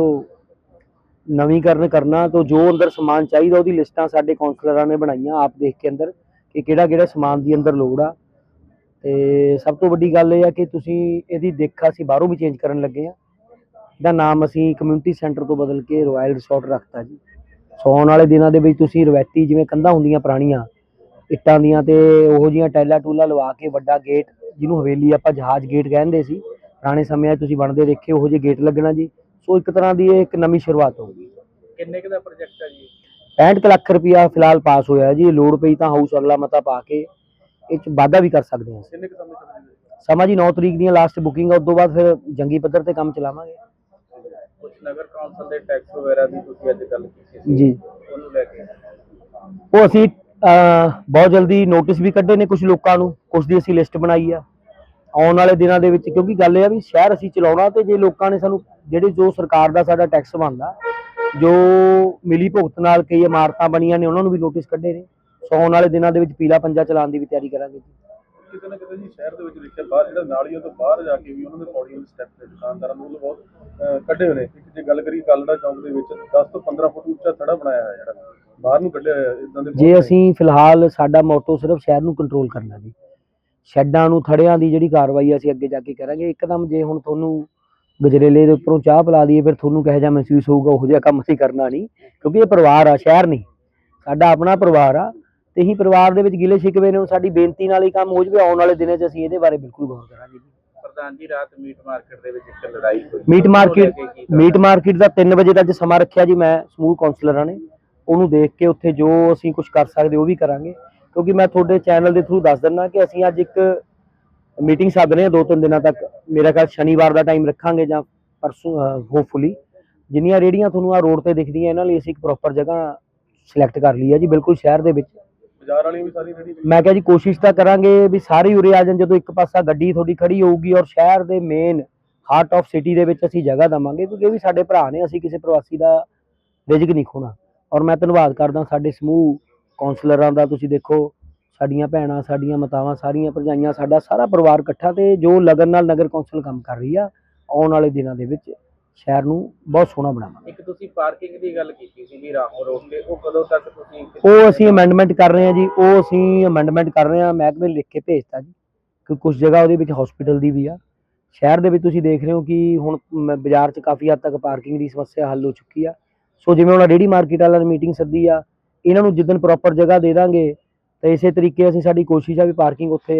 ਨਵੀਕਰਨ ਕਰਨਾ ਤੋਂ ਜੋ ਅੰਦਰ ਸਮਾਨ ਚਾਹੀਦਾ ਉਹਦੀ ਲਿਸਟਾਂ ਸਾਡੇ ਕਾਉਂਸਲਰਾਂ ਨੇ ਬਣਾਈਆਂ ਆਪ ਦੇਖ ਕੇ ਅੰਦਰ, ਕਿ ਕਿਹੜਾ ਕਿਹੜਾ ਸਮਾਨ ਦੀ ਅੰਦਰ ਲੋੜ ਆ। ਤੇ ਸਭ ਤੋਂ ਵੱਡੀ ਗੱਲ ਇਹ ਆ ਕਿ ਤੁਸੀਂ ਇਹਦੀ ਦਿੱਖ ਅਸੀਂ ਬਾਹਰੋਂ ਵੀ ਚੇਂਜ ਕਰਨ ਲੱਗੇ ਆ ਇਹਦਾ ਨਾਮ ਅਸੀਂ ਕਮਿਊਨਿਟੀ ਸੈਂਟਰ ਤੋਂ ਬਦਲ ਕੇ ਰਾਇਲ ਰਿਸੋਰਟ ਰੱਖਤਾ ਜੀ। ਸੌਣ ਵਾਲੇ ਦਿਨਾਂ ਦੇ ਵਿੱਚ ਤੁਸੀਂ ਰਵਾਇਤੀ ਜਿਵੇਂ ਕੰਧਾਂ ਹੁੰਦੀਆਂ ਪੁਰਾਣੀਆਂ ਇੱਟਾਂ ਦੀਆਂ ਤੇ ਉਹੋ ਜੀਆਂ ਟੈਲਾ ਟੂਲਾ ਲਵਾ ਕੇ ਵੱਡਾ ਗੇਟ ਜਿਹਨੂੰ ਹਵੇਲੀ ਆਪਾਂ ਜਹਾਜ਼ ਗੇਟ ਕਹਿੰਦੇ ਸੀ ਪੁਰਾਣੇ ਸਮਿਆਂ 'ਚ ਤੁਸੀਂ ਬਣਦੇ ਦੇਖੇ ਉਹੋ ਜਿਹੇ ਗੇਟ ਲੱਗਣਾ ਜੀ। ਸੋ ਇੱਕ ਤਰ੍ਹਾਂ ਦੀ ਇਹ ਇੱਕ ਨਵੀਂ ਸ਼ੁਰੂਆਤ ਹੋਊਗੀ ਕਿੰਨੇ ਕੁ ਦਾ ਪ੍ਰੋਜੈਕਟ ਹੈ ਜੀ? 65 ਕੁ ਲੱਖ ਰੁਪਇਆ ਫਿਲਹਾਲ ਪਾਸ ਹੋਇਆ ਜੀ ਲੋੜ ਪਈ ਤਾਂ ਹਾਊਸ ਅਗਲਾ ਮਤਾ ਪਾ ਕੇ ਇਹ 'ਚ ਵਾਧਾ ਵੀ ਕਰ ਸਕਦੇ ਹਾਂ ਕਿੰਨੇ ਕੁ ਸਮੇਂ ਜੀ 9 ਤਰੀਕ ਦੀਆਂ ਲਾਸਟ ਬੁਕਿੰਗ ਆ ਉਸ ਤੋਂ ਬਾਅਦ ਫਿਰ ਜੰਗੀ ਪੱਧਰ ਤੇ ਕੰਮ ਚਲਾਵਾਂਗੇ। ਨਗਰ ਕੌਂਸਲ ਦੇ ਟੈਕਸ ਵਗੈਰਾ ਦੀ ਤੁਸੀਂ ਅੱਜ ਗੱਲ ਕੀਤੀ ਸੀ ਜੀ। ਉਹਨੂੰ ਲੈ ਕੇ। ਉਹ ਅਸੀਂ ਬਹੁਤ ਜਲਦੀ ਨੋਟਿਸ ਵੀ ਕੱਢੇ ਨੇ ਕੁਝ ਲੋਕਾਂ ਨੂੰ ਕੁਝ ਦੀ ਅਸੀਂ ਲਿਸਟ ਬਣਾਈ ਆ। ਆਉਣ ਵਾਲੇ ਦਿਨਾਂ ਦੇ ਵਿੱਚ ਕਿਉਂਕਿ ਗੱਲ ਇਹ ਆ ਵੀ ਸ਼ਹਿਰ ਅਸੀਂ ਚਲਾਉਣਾ ਤੇ ਜੇ ਲੋਕਾਂ ਨੇ ਸਾਨੂੰ ਜਿਹੜੇ ਜੋ ਸਰਕਾਰ ਦਾ ਸਾਡਾ ਟੈਕਸ ਬਣਦਾ ਜੋ ਮਿਲੀ ਭੁਗਤ ਨਾਲ ਕਈ ਇਮਾਰਤਾਂ ਬਣੀਆਂ ਨੇ ਉਹਨਾਂ ਨੂੰ ਵੀ ਨੋਟਿਸ ਕੱਢੇ ਨੇ। ਸੋ ਆਉਣ ਵਾਲੇ ਦਿਨਾਂ ਦੇ ਵਿੱਚ ਪੀਲਾ ਪੰਜਾ ਚਲਾਉਣ ਦੀ ਵੀ ਤਿਆਰੀ ਕਰਾਂਗੇ ਜੀ। ਕਿਤੇ ਨਾ ਕਿਤੇ ਜੀ ਸ਼ਹਿਰ ਦੇ ਵਿੱਚ ਦੇਖਿਆ ਬਾਹਰ ਜਿਹੜਾ ਨਾਲੀਆਂ ਤੋਂ ਬਾਹਰ ਜਾ ਕੇ ਵੀ ਉਹਨਾਂ ਦੇ ਪੌੜੀਆਂ ਦੇ ਸਟੈਪ ਤੇ ਦੁਕਾਨਦਾਰਾਂ ਨੂੰ ਬਹੁਤ ਕੱਢੇ ਹੋਏ ਨੇ। ਜੇ ਗੱਲ ਕਰੀਏ ਕਾਲੜਾ ਚੌਂਕ ਦੇ ਵਿੱਚ 10 ਤੋਂ 15 ਫੁੱਟ ਉੱਚਾ ਥੜਾ ਬਣਾਇਆ ਹੋਇਆ ਜਿਹੜਾ ਬਾਹਰ ਨੂੰ ਕੱਢਿਆ ਹੋਇਆ ਇਦਾਂ ਦੇ ਜੇ। ਅਸੀਂ ਫਿਲਹਾਲ ਸਾਡਾ ਮੋਟੋ ਸਿਰਫ ਸ਼ਹਿਰ ਨੂੰ ਕੰਟਰੋਲ ਕਰਨਾ ਜੀ। ਸ਼ੈੱਡਾਂ ਨੂੰ ਥੜਿਆਂ ਦੀ ਜਿਹੜੀ ਕਾਰਵਾਈ ਅਸੀਂ ਅੱਗੇ ਜਾ ਕੇ ਕਰਾਂਗੇ। ਇੱਕਦਮ ਜੇ ਹੁਣ ਤੁਹਾਨੂੰ ਗਜਰੇਲੇ ਦੇ ਉੱਪਰੋਂ ਚਾਹ ਪਿਲਾ ਦਈਏ ਫਿਰ ਤੁਹਾਨੂੰ ਕਿਹੋ ਜਿਹਾ ਮਹਿਸੂਸ ਹੋਊਗਾ ਉਹੋ ਜਿਹਾ ਕੰਮ ਅਸੀਂ ਕਰਨਾ ਨਹੀਂ। ਕਿਉਂਕਿ ਇਹ ਪਰਿਵਾਰ ਆ ਸ਼ਹਿਰ ਨਹੀਂ। ਸਾਡਾ ਆਪਣਾ ਪਰਿਵਾਰ ਆ। ਤੇ ਹੀ ਪਰਿਵਾਰ ਦੇ ਵਿੱਚ ਗਿਲੇ ਸ਼ਿਕਵੇ ਨੇ ਸਾਡੀ ਬੇਨਤੀ ਨਾਲ ਹੀ ਕੰਮ ਹੋ ਜਵੇ ਆਉਣ ਵਾਲੇ ਦਿਨਾਂ 'ਚ ਅਸੀਂ ਇਹਦੇ ਬਾਰੇ ਬਿਲਕੁਲ ਗੌਰ ਕਰਾਂਗੇ ਜੀ। ਪ੍ਰਧਾਨ ਜੀ ਰਾਤ ਮੀਟ ਮਾਰਕੀਟ ਦੇ ਵਿੱਚ ਇੱਕ ਲੜਾਈ ਹੋਈ। Meat market? ਮੀਟ ਮਾਰਕੀਟ ਦਾ 3 ਵਜੇ ਦਾ ਅੱਜ ਸਮਾਂ ਰੱਖਿਆ ਜੀ ਮੈਂ ਸਮੂਹ ਕਾਉਂਸਲਰਾਂ ਨੇ। ਉਹਨੂੰ ਦੇਖ ਕੇ ਉੱਥੇ ਜੋ ਅਸੀਂ ਕੁਝ ਕਰ ਸਕਦੇ ਉਹ ਵੀ ਕਰਾਂਗੇ। ਕਿਉਂਕਿ ਮੈਂ ਤੁਹਾਡੇ ਚੈਨਲ ਦੇ ਥਰੂ ਦੱਸ ਦਿੰਦਾ ਕਿ ਅਸੀਂ ਅੱਜ ਇੱਕ ਮੀਟਿੰਗ ਸੱਦ ਰਹੇ ਹਾਂ ਦੋ ਤਿੰਨ ਦਿਨਾਂ ਤੱਕ। ਮੇਰਾ ਖਿਆਲ ਸ਼ਨੀਵਾਰ ਦਾ ਟਾਈਮ ਰੱਖਾਂਗੇ ਜਾਂ ਪਰਸੋਂ ਹੋਪਫੁਲੀ ਜਿੰਨੀਆਂ ਰੇੜੀਆਂ ਤੁਹਾਨੂੰ ਆ ਰੋਡ ਤੇ ਦਿਖਦੀਆਂ ਇਹਨਾਂ ਲਈ ਅਸੀਂ ਇੱਕ ਪ੍ਰੋਪਰ ਜਗ੍ਹਾ ਸਿਲੈਕਟ ਕਰ ਲਈ ਹੈ ਜੀ ਬਿਲਕੁਲ ਸ਼ਹਿਰ ਦੇ ਵਿੱਚ। ਬਾਜ਼ਾਰ ਵਾਲੀ ਵੀ ਸਾਰੀ ਰੈਡੀ ਮੈਂ ਕਿਹਾ ਜੀ, ਕੋਸ਼ਿਸ਼ ਤਾਂ ਕਰਾਂਗੇ ਵੀ ਸਾਰੇ ਉਰੇ ਆ ਜਾਣ, ਜਦੋਂ ਇੱਕ ਪਾਸਾ ਗੱਡੀ ਤੁਹਾਡੀ ਖੜੀ ਹੋਊਗੀ ਔਰ ਸ਼ਹਿਰ ਦੇ ਮੇਨ ਹਾਰਟ ਆਫ ਸਿਟੀ ਦੇ ਵਿੱਚ ਅਸੀਂ ਜਗ੍ਹਾ ਦਵਾਂਗੇ, ਕਿਉਂਕਿ ਇਹ ਵੀ ਸਾਡੇ ਭਰਾ ਨੇ, ਅਸੀਂ ਕਿਸੇ ਪ੍ਰਵਾਸੀ ਦਾ ਰਿਜਕ ਨਹੀਂ ਖੋਣਾ। ਔਰ ਮੈਂ ਧੰਨਵਾਦ ਕਰਦਾ ਸਾਡੇ ਸਮੂਹ ਕਾਉਂਸਲਰਾਂ ਦਾ, ਤੁਸੀਂ ਦੇਖੋ, ਸਾਡੀਆਂ ਭੈਣਾਂ, ਸਾਡੀਆਂ ਮਾਤਾਵਾਂ, ਸਾਰੀਆਂ ਭਰਜਾਈਆਂ, ਸਾਡਾ ਸਾਰਾ ਪਰਿਵਾਰ ਇਕੱਠਾ ਤੇ ਜੋ ਲਗਨ ਨਾਲ ਨਗਰ ਕੌਂਸਲ ਕੰਮ ਕਰ ਰਹੀ ਆ, ਆਉਣ ਵਾਲੇ ਦਿਨਾਂ ਦੇ ਵਿੱਚ। ਸ਼ਹਿਰ ਨੂੰ ਬਹੁਤ ਸੋਹਣਾ ਬਣਾਵਾਂਗੇ। ਇੱਕ ਤੁਸੀਂ ਪਾਰਕਿੰਗ ਦੀ ਗੱਲ ਕੀਤੀ ਸੀ ਵੀ ਰਾਹੋਂ ਰੋਡ ਤੇ ਉਹ ਕਦੋਂ ਤੱਕ ਤੁਸੀਂ ਉਹ ਅਸੀਂ ਅਮੈਂਡਮੈਂਟ ਕਰ ਰਹੇ ਹਾਂ ਜੀ ਉਹ ਅਸੀਂ ਅਮੈਂਡਮੈਂਟ ਕਰ ਰਹੇ ਹਾਂ ਮਹਿਕਮੇ ਲਿਖ ਕੇ ਭੇਜਤਾ ਜੀ ਕਿ ਕੁਝ ਜਗ੍ਹਾ ਉਹਦੇ ਵਿੱਚ ਹਸਪੀਟਲ ਦੀ ਵੀ ਆ। ਸ਼ਹਿਰ ਦੇ ਵਿੱਚ ਤੁਸੀਂ ਦੇਖ ਰਹੇ ਹੋ ਕਿ ਹੁਣ ਬਾਜ਼ਾਰ 'ਚ ਕਾਫੀ ਹੱਦ ਤੱਕ ਪਾਰਕਿੰਗ ਦੀ ਸਮੱਸਿਆ ਹੱਲ ਹੋ ਚੁੱਕੀ ਆ। ਸੋ ਜਿਵੇਂ ਹੁਣ ਰੇੜੀ ਮਾਰਕੀਟ ਵਾਲਿਆਂ ਨੇ ਮੀਟਿੰਗ ਸੱਦੀ ਆ ਇਹਨਾਂ ਨੂੰ ਜਿੱਦਣ ਪ੍ਰੋਪਰ ਜਗ੍ਹਾ ਦੇ ਦਾਂਗੇ ਤਾਂ ਇਸੇ ਤਰੀਕੇ ਅਸੀਂ ਸਾਡੀ ਕੋਸ਼ਿਸ਼ ਆ ਵੀ ਪਾਰਕਿੰਗ ਉੱਥੇ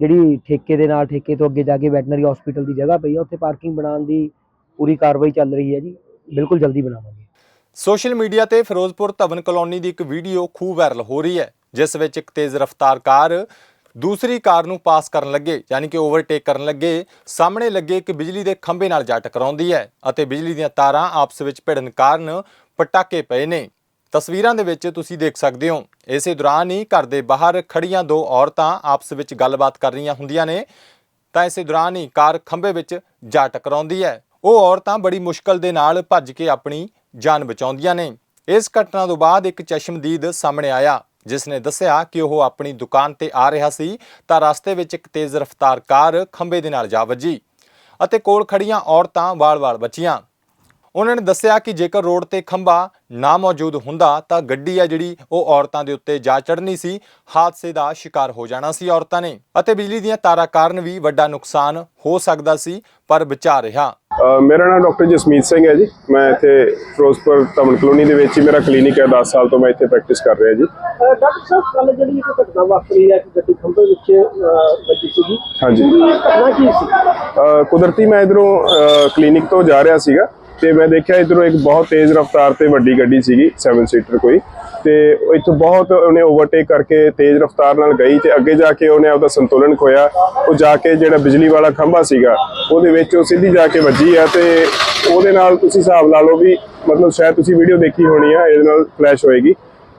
ਜਿਹੜੀ ਠੇਕੇ ਦੇ ਨਾਲ ਠੇਕੇ ਤੋਂ ਅੱਗੇ ਜਾ ਕੇ ਵੈਟਨਰੀ ਹਸਪੀਟਲ ਦੀ ਜਗ੍ਹਾ ਪਈ ਆ ਉੱਥੇ ਪਾਰਕਿੰਗ ਬਣਾਉਣ ਦੀ ਪੂਰੀ ਕਾਰਵਾਈ ਚੱਲ ਰਹੀ ਹੈ ਜੀ। ਬਿਲਕੁਲ ਜਲਦੀ ਬਣਾਵਾਂਗੇ। ਸੋਸ਼ਲ ਮੀਡੀਆ ਤੇ ਫਿਰੋਜ਼ਪੁਰ ਧਵਨ ਕਲੋਨੀ ਦੀ ਇੱਕ ਵੀਡੀਓ ਖੂਬ ਵਾਇਰਲ ਹੋ ਰਹੀ ਹੈ, ਜਿਸ ਵਿੱਚ ਇੱਕ ਤੇਜ਼ ਰਫ਼ਤਾਰ ਕਾਰ ਦੂਸਰੀ ਕਾਰ ਨੂੰ ਪਾਸ ਕਰਨ ਲੱਗੇ, ਯਾਨੀ ਕਿ ਓਵਰਟੇਕ ਕਰਨ ਲੱਗੇ। ਸਾਹਮਣੇ ਲੱਗੇ ਇੱਕ ਬਿਜਲੀ ਦੇ ਖੰਭੇ ਨਾਲ ਜਾ ਟਕਰਾਉਂਦੀ ਹੈ ਅਤੇ ਬਿਜਲੀ ਦੀਆਂ ਤਾਰਾਂ ਆਪਸ ਵਿੱਚ ਭਿੜਨ ਕਾਰਨ ਪਟਾਕੇ ਪਏ ਨੇ। ਤਸਵੀਰਾਂ ਦੇ ਵਿੱਚ ਤੁਸੀਂ ਦੇਖ ਸਕਦੇ ਹੋ, ਇਸੇ ਦੌਰਾਨ ਹੀ ਘਰ ਦੇ ਬਾਹਰ ਖੜੀਆਂ ਦੋ ਔਰਤਾਂ ਆਪਸ ਵਿੱਚ ਗੱਲਬਾਤ ਕਰ ਰਹੀਆਂ ਹੁੰਦੀਆਂ ਨੇ। ਤਾਂ ਇਸੇ ਦੌਰਾਨ ਹੀ ਕਾਰ ਖੰਭੇ ਵਿੱਚ ਜਾ ਟਕਰਾਉਂਦੀ ਹੈ। ਉਹ ਔਰਤਾਂ ਬੜੀ ਮੁਸ਼ਕਲ ਦੇ ਨਾਲ ਭੱਜ ਕੇ ਆਪਣੀ ਜਾਨ ਬਚਾਉਂਦੀਆਂ ਨੇ। ਇਸ ਘਟਨਾ ਤੋਂ ਬਾਅਦ ਇੱਕ ਚਸ਼ਮਦੀਦ ਸਾਹਮਣੇ ਆਇਆ ਜਿਸ ਨੇ ਦੱਸਿਆ ਕਿ ਉਹ ਆਪਣੀ ਦੁਕਾਨ ਤੇ ਆ ਰਿਹਾ ਸੀ ਤਾਂ ਰਸਤੇ ਵਿੱਚ ਇੱਕ ਤੇਜ਼ ਰਫ਼ਤਾਰ ਕਾਰ ਖੰਭੇ ਦੇ ਨਾਲ ਜਾ ਵੱਜੀ ਅਤੇ ਕੋਲ ਖੜੀਆਂ ਔਰਤਾਂ ਵਾਲ-ਵਾਲ ਬਚੀਆਂ। ਉਹਨਾਂ ਨੇ ਦੱਸਿਆ ਕਿ ਜੇਕਰ ਰੋਡ ਤੇ ਖੰਭਾ ਨਾ ਮੌਜੂਦ ਹੁੰਦਾ ਤਾਂ ਗੱਡੀ ਆ ਜਿਹੜੀ ਉਹ ਔਰਤਾਂ ਦੇ ਉੱਤੇ ਜਾ ਚੜ੍ਹਨੀ ਸੀ। ਹਾਦਸੇ ਦਾ ਸ਼ਿਕਾਰ ਹੋ ਜਾਣਾ ਸੀ ਔਰਤਾਂ ਨੇ ਅਤੇ ਬਿਜਲੀ ਦੀਆਂ ਤਾਰਾਂ ਕਾਰਨ ਵੀ ਵੱਡਾ ਨੁਕਸਾਨ ਹੋ ਸਕਦਾ ਸੀ ਪਰ ਬਚਾ ਰਿਹਾ। ਮੇਰਾ ਨਾਮ ਡਾਕਟਰ ਜਸਮੀਤ ਸਿੰਘ ਹੈ ਜੀ। ਮੈਂ ਇੱਥੇ ਫਿਰੋਜ਼ਪੁਰ ਧਮਨ ਕਲੋਨੀ ਦੇ ਵਿੱਚ ਹੀ ਮੇਰਾ ਕਲੀਨਿਕ ਹੈ। 10 ਸਾਲ ਤੋਂ ਮੈਂ ਇੱਥੇ ਪ੍ਰੈਕਟਿਸ ਕਰ ਰਿਹਾ ਜੀ। ਡਾਕਟਰ ਸਾਹਿਬ ਕੱਲ ਜਿਹੜੀ ਇੱਕ ਘਟਨਾ ਵਾਪਰੀ ਹੈ ਕਿ ਗੱਡੀ ਖੰਭੇ ਵਿੱਚ ਵੱਜੀ ਸੀਗੀ। ਹਾਂਜੀ। ਘਟਨਾ ਕੀ ਸੀ? ਕੁਦਰਤੀ ਮੈਂ ਇਧਰੋਂ ਕਲੀਨਿਕ ਤੋਂ ਜਾ ਰਿਹਾ ਸੀਗਾ। ਤੇ ਮੈਂ ਦੇਖਿਆ ਇਧਰੋਂ ਇੱਕ ਬਹੁਤ ਤੇਜ਼ ਰਫ਼ਤਾਰ ਤੇ ਵੱਡੀ ਗੱਡੀ ਸੀਗੀ 7 ਸੀਟਰ ਕੋਈ। ਤੇ ਇੱਥੋਂ ਬਹੁਤ ਉਹਨੇ ਓਵਰਟੇਕ ਕਰਕੇ ਤੇਜ਼ ਰਫ਼ਤਾਰ ਨਾਲ ਗਈ ਤੇ ਅੱਗੇ ਜਾ ਕੇ ਉਹਨੇ ਆਪਦਾ ਸੰਤੁਲਨ ਖੋਇਆ। ਉਹ ਜਾ ਕੇ ਜਿਹੜਾ ਬਿਜਲੀ ਵਾਲਾ ਖੰਭਾ ਸੀਗਾ, ਉਹਦੇ ਵਿੱਚ ਉਹ ਸਿੱਧੀ ਜਾ ਕੇ ਵੱਜੀ ਆ ਤੇ ਉਹਦੇ ਨਾਲ ਤੁਸੀਂ ਹਿਸਾਬ ਲਾ ਲਓ ਵੀ ਮਤਲਬ ਸ਼ਾਇਦ ਤੁਸੀਂ ਵੀਡੀਓ ਦੇਖੀ ਹੋਣੀ ਆ, ਇਹਦੇ ਨਾਲ ਫਲੈਸ਼ ਹੋਏਗੀ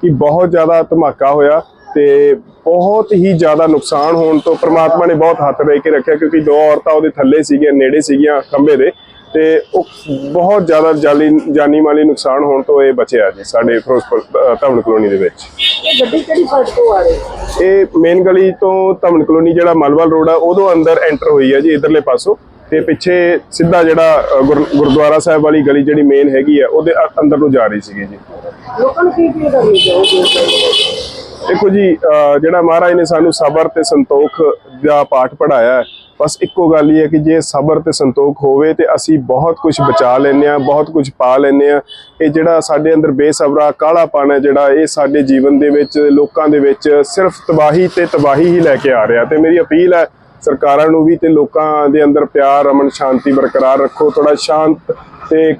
ਕਿ ਬਹੁਤ ਜ਼ਿਆਦਾ ਧਮਾਕਾ ਹੋਇਆ ਤੇ ਬਹੁਤ ਹੀ ਜ਼ਿਆਦਾ ਨੁਕਸਾਨ ਹੋਣ ਤੋਂ ਪ੍ਰਮਾਤਮਾ ਨੇ ਬਹੁਤ ਹੱਥ ਰਹਿ ਕੇ ਰੱਖਿਆ ਕਿਉਂਕਿ ਦੋ ਔਰਤਾਂ ਉਹਦੇ ਥੱਲੇ ਸੀਗੀਆਂ, ਨੇੜੇ ਸੀਗੀਆਂ ਖੰਭੇ ਦੇ। ਤੇ ਉਹ ਬਹੁਤ ਜ਼ਿਆਦਾ ਜਾਨੀ ਜਾਨੀ ਮਾਲੀ ਨੁਕਸਾਨ ਹੋਣ ਤੋਂ ਇਹ ਬਚਿਆ ਜੀ ਸਾਡੇ ਫਿਰੋਜ਼ਪੁਰ ਧਵਨ ਕਲੋਨੀ ਦੇ ਵਿੱਚ। ਇਹ ਗੱਡੀ ਕਿਹੜੀ ਸਾਈਡ ਤੋਂ ਆ ਰਹੀ? ਇਹ ਮੇਨ ਗਲੀ ਤੋਂ ਧਵਨ ਕਲੋਨੀ ਜਿਹੜਾ ਮਲਵਲ ਰੋਡ ਆ ਉਦੋਂ ਅੰਦਰ ਐਂਟਰ ਹੋਈ ਹੈ ਜੀ ਇਧਰਲੇ ਪਾਸੋਂ। ਤੇ ਪਿੱਛੇ ਸਿੱਧਾ ਜਿਹੜਾ ਗੁਰਦੁਆਰਾ ਸਾਹਿਬ ਵਾਲੀ ਗਲੀ ਜਿਹੜੀ ਮੇਨ ਹੈਗੀ ਆ ਉਹਦੇ ਅੰਦਰ ਨੂੰ ਜਾ ਰਹੀ ਸੀਗੀ ਜੀ। ਲੋਕਾਂ ਨੂੰ ਕੀ ਕੀ ਦੇਖੋ ਜੀ ਜਿਹੜਾ ਮਹਾਰਾਜ ਨੇ ਸਾਨੂੰ ਸਬਰ ਤੇ ਸੰਤੋਖ ਦਾ ਪਾਠ ਪੜਾਇਆ ਹੈ ਬਸ ਇੱਕੋ ਗੱਲ ਹੀ ਹੈ ਕਿ ਜੇ ਸਬਰ ਤੇ ਸੰਤੋਖ ਹੋਵੇ ਤੇ ਅਸੀਂ ਬਹੁਤ ਕੁਝ ਬਚਾ ਲੈਂਦੇ ਆ ਬਹੁਤ ਕੁਝ ਪਾ ਲੈਂਦੇ ਆ ਇਹ ਜਿਹੜਾ ਸਾਡੇ ਅੰਦਰ ਬੇਸਬਰਾ ਕਾਲਾਪਨ ਹੈ ਜਿਹੜਾ, ਇਹ ਸਾਡੇ ਜੀਵਨ ਦੇ ਵਿੱਚ, ਲੋਕਾਂ ਦੇ ਵਿੱਚ ਸਿਰਫ ਤਬਾਹੀ ਤੇ ਤਬਾਹੀ ਹੀ ਲੈ ਕੇ ਆ ਰਿਹਾ। ਤੇ ਮੇਰੀ ਅਪੀਲ ਹੈ ਸਰਕਾਰਾਂ ਨੂੰ ਵੀ ਤੇ ਲੋਕਾਂ ਦੇ ਅੰਦਰ ਪਿਆਰ, ਅਮਨ, ਸ਼ਾਂਤੀ ਬਰਕਰਾਰ ਰੱਖੋ ਥੋੜਾ ਸ਼ਾਂਤ ਤੇ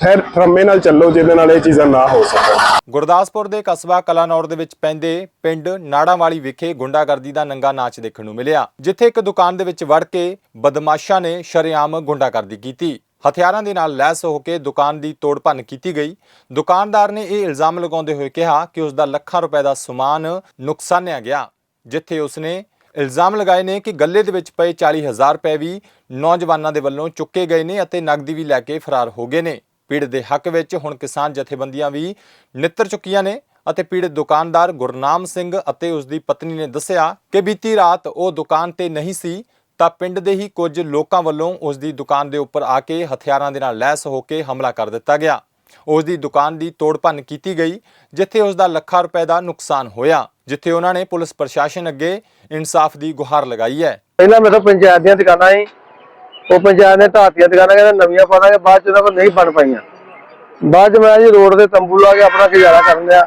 ਠਹਿਰ ਥਰਮੇ ਨਾਲ ਚੱਲੋ ਜਿਹਦੇ ਨਾਲ ਇਹ ਚੀਜ਼ਾਂ ਨਾ ਹੋ ਸਕਣ। ਗੁਰਦਾਸਪੁਰ ਦੇ ਕਸਬਾ ਕਲਾਨੌਰ ਦੇ ਵਿੱਚ ਪੈਂਦੇ ਪਿੰਡ ਨਾੜਾਵਾਲੀ ਵਿਖੇ ਗੁੰਡਾਗਰਦੀ ਦਾ ਨੰਗਾ ਨਾਚ ਦੇਖਣ ਨੂੰ ਮਿਲਿਆ, ਜਿੱਥੇ ਇੱਕ ਦੁਕਾਨ ਦੇ ਵਿੱਚ ਵੜ ਕੇ ਬਦਮਾਸ਼ਾਂ ਨੇ ਸ਼ਰੇਆਮ ਗੁੰਡਾਗਰਦੀ ਕੀਤੀ। ਹਥਿਆਰਾਂ ਦੇ ਨਾਲ ਲੈਸ ਹੋ ਕੇ ਦੁਕਾਨ ਦੀ ਤੋੜ ਭੰਨ ਕੀਤੀ ਗਈ। ਦੁਕਾਨਦਾਰ ਨੇ ਇਹ ਇਲਜ਼ਾਮ ਲਗਾਉਂਦੇ ਹੋਏ ਕਿਹਾ ਕਿ ਉਸ ਦਾ ਲੱਖਾਂ ਰੁਪਏ ਦਾ ਸਮਾਨ ਨੁਕਸਾਨਿਆ ਗਿਆ, ਜਿੱਥੇ ਉਸਨੇ ਇਲਜ਼ਾਮ ਲਗਾਏ ਨੇ ਕਿ ਗੱਲੇ ਦੇ ਵਿੱਚ ਪਏ 40000 ਰੁਪਏ ਵੀ ਨੌਜਵਾਨਾਂ ਦੇ ਵੱਲੋਂ ਚੁੱਕੇ ਗਏ ਨੇ ਅਤੇ ਨਗਦੀ ਵੀ ਲੈ ਕੇ ਫਰਾਰ ਹੋ ਗਏ ਨੇ। ਪੀੜਤ ਦੇ ਹੱਕ ਵਿੱਚ ਹੁਣ ਕਿਸਾਨ ਜਥੇਬੰਦੀਆਂ ਵੀ ਨਿੱਤਰ ਚੁੱਕੀਆਂ ਨੇ ਅਤੇ ਪੀੜਤ ਦੁਕਾਨਦਾਰ ਗੁਰਨਾਮ ਸਿੰਘ ਅਤੇ ਉਸ ਦੀ ਪਤਨੀ ਨੇ ਦੱਸਿਆ ਕਿ ਬੀਤੀ ਰਾਤ ਉਹ ਦੁਕਾਨ ਤੇ ਨਹੀਂ ਸੀ, ਤਾਂ ਪਿੰਡ ਦੇ ਹੀ ਕੁਝ ਲੋਕਾਂ ਵੱਲੋਂ ਉਸ ਦੀ ਦੁਕਾਨ ਦੇ ਉੱਪਰ ਆ ਕੇ ਹਥਿਆਰਾਂ ਦੇ ਨਾਲ ਲੈਸ ਹੋ ਕੇ ਹਮਲਾ ਕਰ ਦਿੱਤਾ ਗਿਆ। ਉਸ ਦੀ ਦੁਕਾਨ ਦੀ ਤੋੜ ਭੰਨ ਕੀਤੀ ਗਈ, ਜਿੱਥੇ ਉਸ ਦਾ ਲੱਖਾਂ ਰੁਪਏ ਦਾ ਨੁਕਸਾਨ ਹੋਇਆ। ਜਿੱਥੇ ਉਹਨਾਂ ਨੇ ਪੁਲਿਸ ਪ੍ਰਸ਼ਾਸਨ ਅੱਗੇ ਇਨਸਾਫ ਦੀ ਗੁਹਾਰ ਲਗਾਈ ਹੈ। ਪਹਿਲਾਂ ਮੇਰੇ ਪੰਚਾਇਤ ਦੀਆਂ ਦੁਕਾਨਾਂ ਸੀ। ਉਹ ਪੰਚਾਇਤ ਨੇ ਢਾਤੀਆਂ ਦੁਕਾਨਾਂ ਕਹਿੰਦਾ ਨਵੀਆਂ ਪਾ ਦਾਂਗੇ ਬਾਅਦ ਚ ਉਹਨਾਂ ਕੋਲ ਨਹੀਂ ਬਣ ਪਾਈਆਂ। ਬਾਅਦ ਚ ਮੈਂ ਜੀ ਰੋਡ ਦੇ ਤੰਬੂ ਲਾ ਕੇ ਆਪਣਾ ਗੁਜ਼ਾਰਾ ਕਰਨ ਦਿਆ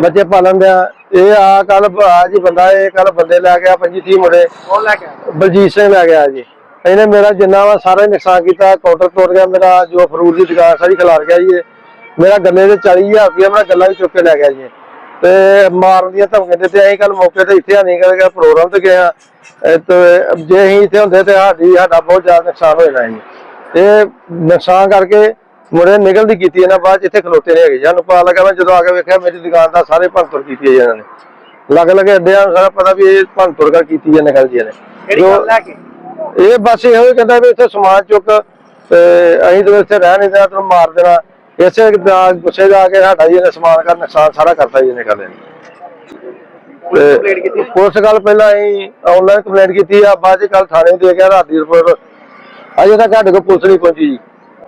ਬੱਚੇ ਪਾਲਣ ਦਿਆ। ਇਹ ਆ ਕੱਲ ਆ ਜੀ ਬੰਦਾ ਇਹ ਕੱਲ ਬੰਦੇ ਲੈ ਗਿਆ 25 30 ਮੁੰਡੇ। ਕੌਣ ਲੈ ਕੇ ਆਇਆ? ਬਲਜੀਤ ਸਿੰਘ ਲੈ ਗਿਆ ਜੀ। ਇਹਨੇ ਮੇਰਾ ਜਿੰਨਾ ਵਾ ਸਾਰਾ ਨੁਕਸਾਨ ਕੀਤਾ ਕਾਊਂਟਰ ਤੋੜ ਗਿਆ ਮੇਰਾ ਜੋ ਫਰੂਟ ਦੀ ਦੁਕਾਨ ਸਾਰੀ ਖਿਲਾਰ ਗਿਆ ਜੀ ਇਹ। ਮੇਰਾ ਗੱਲੇ ਦੇ 40000 ਰੁਪਇਆ ਮੇਰਾ ਗੱਲਾ ਵੀ ਚੁੱਕ ਕੇ ਲੈ ਗਿਆ ਜੀ ਤੇ ਮਾਰਨ ਦੀਆਂ ਧਮਕੀਆਂ ਦਿੱਤੇ ਅਸੀਂ ਕੱਲ ਮੌਕੇ ਤੇ ਇੱਥੇ ਨਹੀਂ ਕਰਕੇ ਪ੍ਰੋਗਰਾਮ ਤੇ ਗਏ ਆ ਤੇ ਜੇ ਅਸੀਂ ਇੱਥੇ ਹੁੰਦੇ ਤੇ ਸਾਡੀ ਸਾਡਾ ਬਹੁਤ ਜ਼ਿਆਦਾ ਨੁਕਸਾਨ ਹੋ ਜਾਣਾ ਜੀ ਤੇ ਨੁਕਸਾਨ ਕਰਕੇ ਨੇ ਨਿਕਲਦੀ ਕੀਤੀ ਇਹਨਾਂ ਬਾਅਦ ਇੱਥੇ ਖਲੋਤੇ ਨਹੀਂ ਹੈਗੇ। ਜੀ। ਸਾਨੂੰ ਪਤਾ ਲੱਗਾ ਮੈਂ ਜਦੋਂ ਆ ਕੇ ਵੇਖਿਆ ਮੇਰੀ ਦੁਕਾਨ ਦਾ ਸਾਰੇ ਭੰਨਤੋੜ ਕੀਤੀ ਹੈ ਜੀ ਇਹਨਾਂ ਨੇ। ਲੱਗ ਲੱਗੇ ਅੱਡਿਆਂ ਨੂੰ ਸਾਰਾ ਪਤਾ ਵੀ ਇਹ ਭੰਨਤੋੜ ਕਰ ਕੀਤੀ ਹੈ ਨਿਕਲ ਜੀ ਕੇ? ਇਹ ਬਸ ਇਹੋ ਕਹਿੰਦਾ ਵੀ ਇੱਥੇ ਸਮਾਨ ਚੁੱਕ ਤੇ ਅਸੀਂ ਤਾਂ ਇੱਥੇ ਰਹਿ ਨਹੀਂ ਦੇਣਾ ਤੈਨੂੰ ਮਾਰ ਦੇਣਾ। ਇਸੇ ਦਾ ਗੁੱਸੇ ਜਾ ਕੇ ਸਾਡਾ ਜੀ ਇਹਨੇ ਸਮਾਨ ਕਰ ਨੁਕਸਾਨ ਸਾਰਾ ਕਰਤਾ ਜੀ ਇਹਨੇ ਕਰ ਕੀਤੀ ਪੁਲਿਸ ਗੱਲ ਪਹਿਲਾਂ ਅਸੀਂ ਆਨਲਾਈਨ ਕੰਪਲੇਂਟ ਕੀਤੀ ਆ ਬਾਅਦ ਚ ਕੱਲ ਥਾਣੇ ਦੇ ਗਿਆ ਰਾਤ ਦੀ ਰਿਪੋਰਟ ਅਜੇ ਤੱਕ ਸਾਡੇ ਕੋਲ ਪੁਲਿਸ ਨਹੀਂ ਪਹੁੰਚੀ ਜੀ।